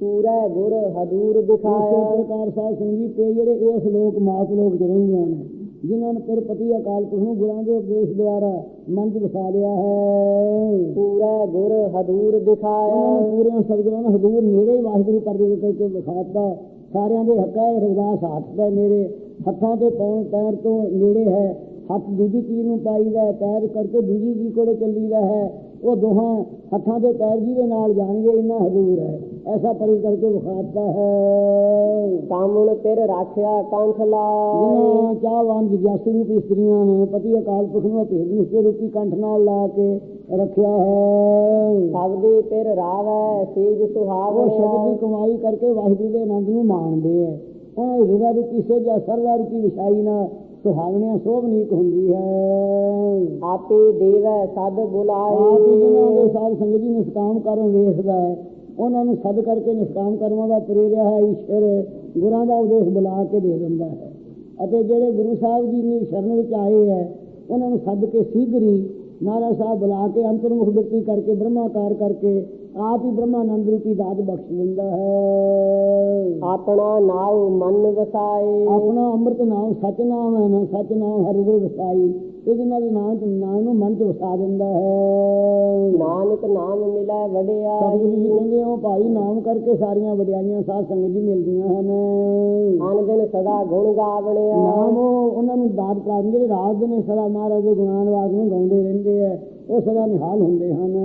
ਪੂਰਾ ਗੁਰ ਹਦੂਰ ਦਿਖਾਇਆ। ਪ੍ਰਕਾਰ ਸਾਧ ਸੰਗੀ ਤੇ ਜਿਹੜੇ ਇਸ ਲੋਕ ਮਾਤ ਲੋਕ ਚ ਰਹਿੰਦੀਆਂ ਨੇ ਜਿਨ੍ਹਾਂ ਨੇ ਫਿਰ ਪਤੀ ਅਕਾਲ ਪੁਰਖ ਨੂੰ ਗੁਰਾਂ ਦੇ ਉਪਦੇਸ਼ ਦੁਆਰਾ ਮਨ 'ਚ ਵਸਾ ਲਿਆ ਹੈ। ਪੂਰਾ ਗੁਰ ਹਦੂਰ ਉਹਨਾਂ ਦਿਖਾਇਆ ਪੂਰੇ ਸਤਿਗੁਰਾਂ ਨੇ ਹਜ਼ੂਰ ਨੇੜੇ ਵਾਹਿਗੁਰੂ ਪਰਦੇ ਦੇ ਕੇ ਵਿਖਾਤਾ ਸਾਰਿਆਂ ਦੇ ਹੱਕਾਂ ਹੈ ਰਵਿਦਾਸ ਹੱਥ ਦੇ ਨੇੜੇ, ਹੱਥਾਂ ਤੇ ਪੌਣ ਪੈਣ ਤੋਂ ਨੇੜੇ ਹੈ। ਹੱਥ ਦੂਜੀ ਚੀਜ਼ ਨੂੰ ਪਾਈਦਾ ਹੈ ਪੈਰ ਕਰਕੇ ਦੂਜੀ ਜੀ ਕੋਲੇ ਚੱਲੀਦਾ ਹੈ ਉਹ ਦੋਹਾਂ ਹੱਥਾਂ ਦੇ ਪੈਰ ਜਿਹਦੇ ਨਾਲ ਜਾਣਗੇ ਇੰਨਾ ਹਜ਼ੂਰ ਹੈ। ਐਸਾ ਪਰਿ ਕਰਕੇ ਵਿਖਾਤਾ ਹੈ। ਕਾਮੁਣ ਫਿਰ ਰਾਖਿਆ ਕੰਠ ਲਾਏ ਜਿਨ੍ਹਾਂ ਚਾਹਵਾਨ ਜਗਿਆਸੂ ਰੂਪੀ ਇਸਤਰੀਆਂ ਨੇ ਪਤੀ ਅਕਾਲ ਪੁਰਖ ਨੂੰ ਭੇਦ ਨਿਸ਼ਚੇ ਰੂਪੀ ਕੰਠ ਨਾਲ ਲਾ ਕੇ ਰੱਖਿਆ ਹੈ। ਸਬਦੀ ਫਿਰ ਰਾਵੈ ਸੀਜ ਉਹ ਸ਼ਬਦ ਦੀ ਕਮਾਈ ਕਰਕੇ ਵਾਹਿਗੁਰੂ ਦੇ ਆਨੰਦ ਨੂੰ ਮਾਣਦੇ ਐ ਉਹ ਹਿਰਦਾ ਰੂਪੀ ਸੇਜਾ ਸਰਦਾ ਰੂਪੀ ਵਿਛਾਈ ਨਾਲ ਸੁਹਾਵਣਿਆ ਸੋਭਨੀਕ ਹੁੰਦੀ ਹੈ। ਆਪੇ ਦੇਵੈ ਸਦ ਆਪ ਬੁਲਾਏ ਜਿਹਨਾਂ ਦੇ ਸਾਧ ਸੰਗਤ ਜੀ ਨਿਸ਼ਕਾਮ ਕਰਨ ਵੇਖਦਾ ਹੈ ਉਹਨਾਂ ਨੂੰ ਸਦ ਕਰਕੇ ਨਿਸ਼ਕਾਮ ਕਰਮਾਂ ਦਾ ਪ੍ਰੇਰਿਆ ਹੈ ਈਸ਼ਵਰ ਗੁਰਾਂ ਦਾ ਉਪਦੇਸ਼ ਬੁਲਾ ਕੇ ਦੇ ਦਿੰਦਾ ਹੈ। ਅਤੇ ਜਿਹੜੇ ਗੁਰੂ ਸਾਹਿਬ ਜੀ ਨੇ ਸ਼ਰਨ ਵਿੱਚ ਆਏ ਹੈ ਉਹਨਾਂ ਨੂੰ ਸੱਦ ਕੇ ਸੀਗਰੀ ਨਾਰਾ ਸਾਹਿਬ ਬੁਲਾ ਕੇ ਅੰਤਰਮੁਖ ਬਿਰਤੀ ਕਰਕੇ ਬ੍ਰਹਮਾਕਾਰ ਕਰਕੇ ਆਪ ਹੀ ਬ੍ਰਹਮਾਨੰਦ ਰੂਪੀ ਦਾਤ ਬਖਸ਼ ਦਿੰਦਾ ਹੈ। ਆਪਣਾ ਨਾਉ ਮਨ ਵਸਾਏ। ਆਪਣਾ ਅੰਮ੍ਰਿਤ ਨਾਮ ਸਚ ਨਾਮ ਹੈ ਨਾ ਸਚ ਨਾਮ ਹਰਿ ਦੇ ਵਸਾਈ ਇਹਦੇ ਨਾਲ ਨਾਮ ਚ ਨਾਮ ਨੂੰ ਮਨ ਚ ਵਸਾ ਦਿੰਦਾ ਹੈ। ਨਾਨਕ ਨਾਮ ਮਿਲੈ ਸਤਿਗੁਰੂ ਜੀ ਕਹਿੰਦੇ ਹੋ ਭਾਈ ਨਾਮ ਕਰਕੇ ਸਾਰੀਆਂ ਵਡਿਆਈਆਂ ਸਾਧ ਸੰਗਤ ਜੀ ਮਿਲਦੀਆਂ ਹਨ। ਅਨ ਦਿਨ ਸਦਾ ਗੁਣ ਗਾਵਣਿਆ। ਨਾਮ ਉਹ ਉਹਨਾਂ ਨੂੰ ਦਾਤ ਪ੍ਰਾਪਤ ਜਿਹੜੇ ਰਾਤ ਦਿਨ ਸਦਾ ਮਹਾਰਾਜ ਦੇ ਗੁਣਾਨ ਵਾਸ ਨੂੰ ਗਾਉਂਦੇ ਰਹਿੰਦੇ ਆ ਉਹ ਸਦਾ ਨਿਹਾਲ ਹੁੰਦੇ ਹਨ।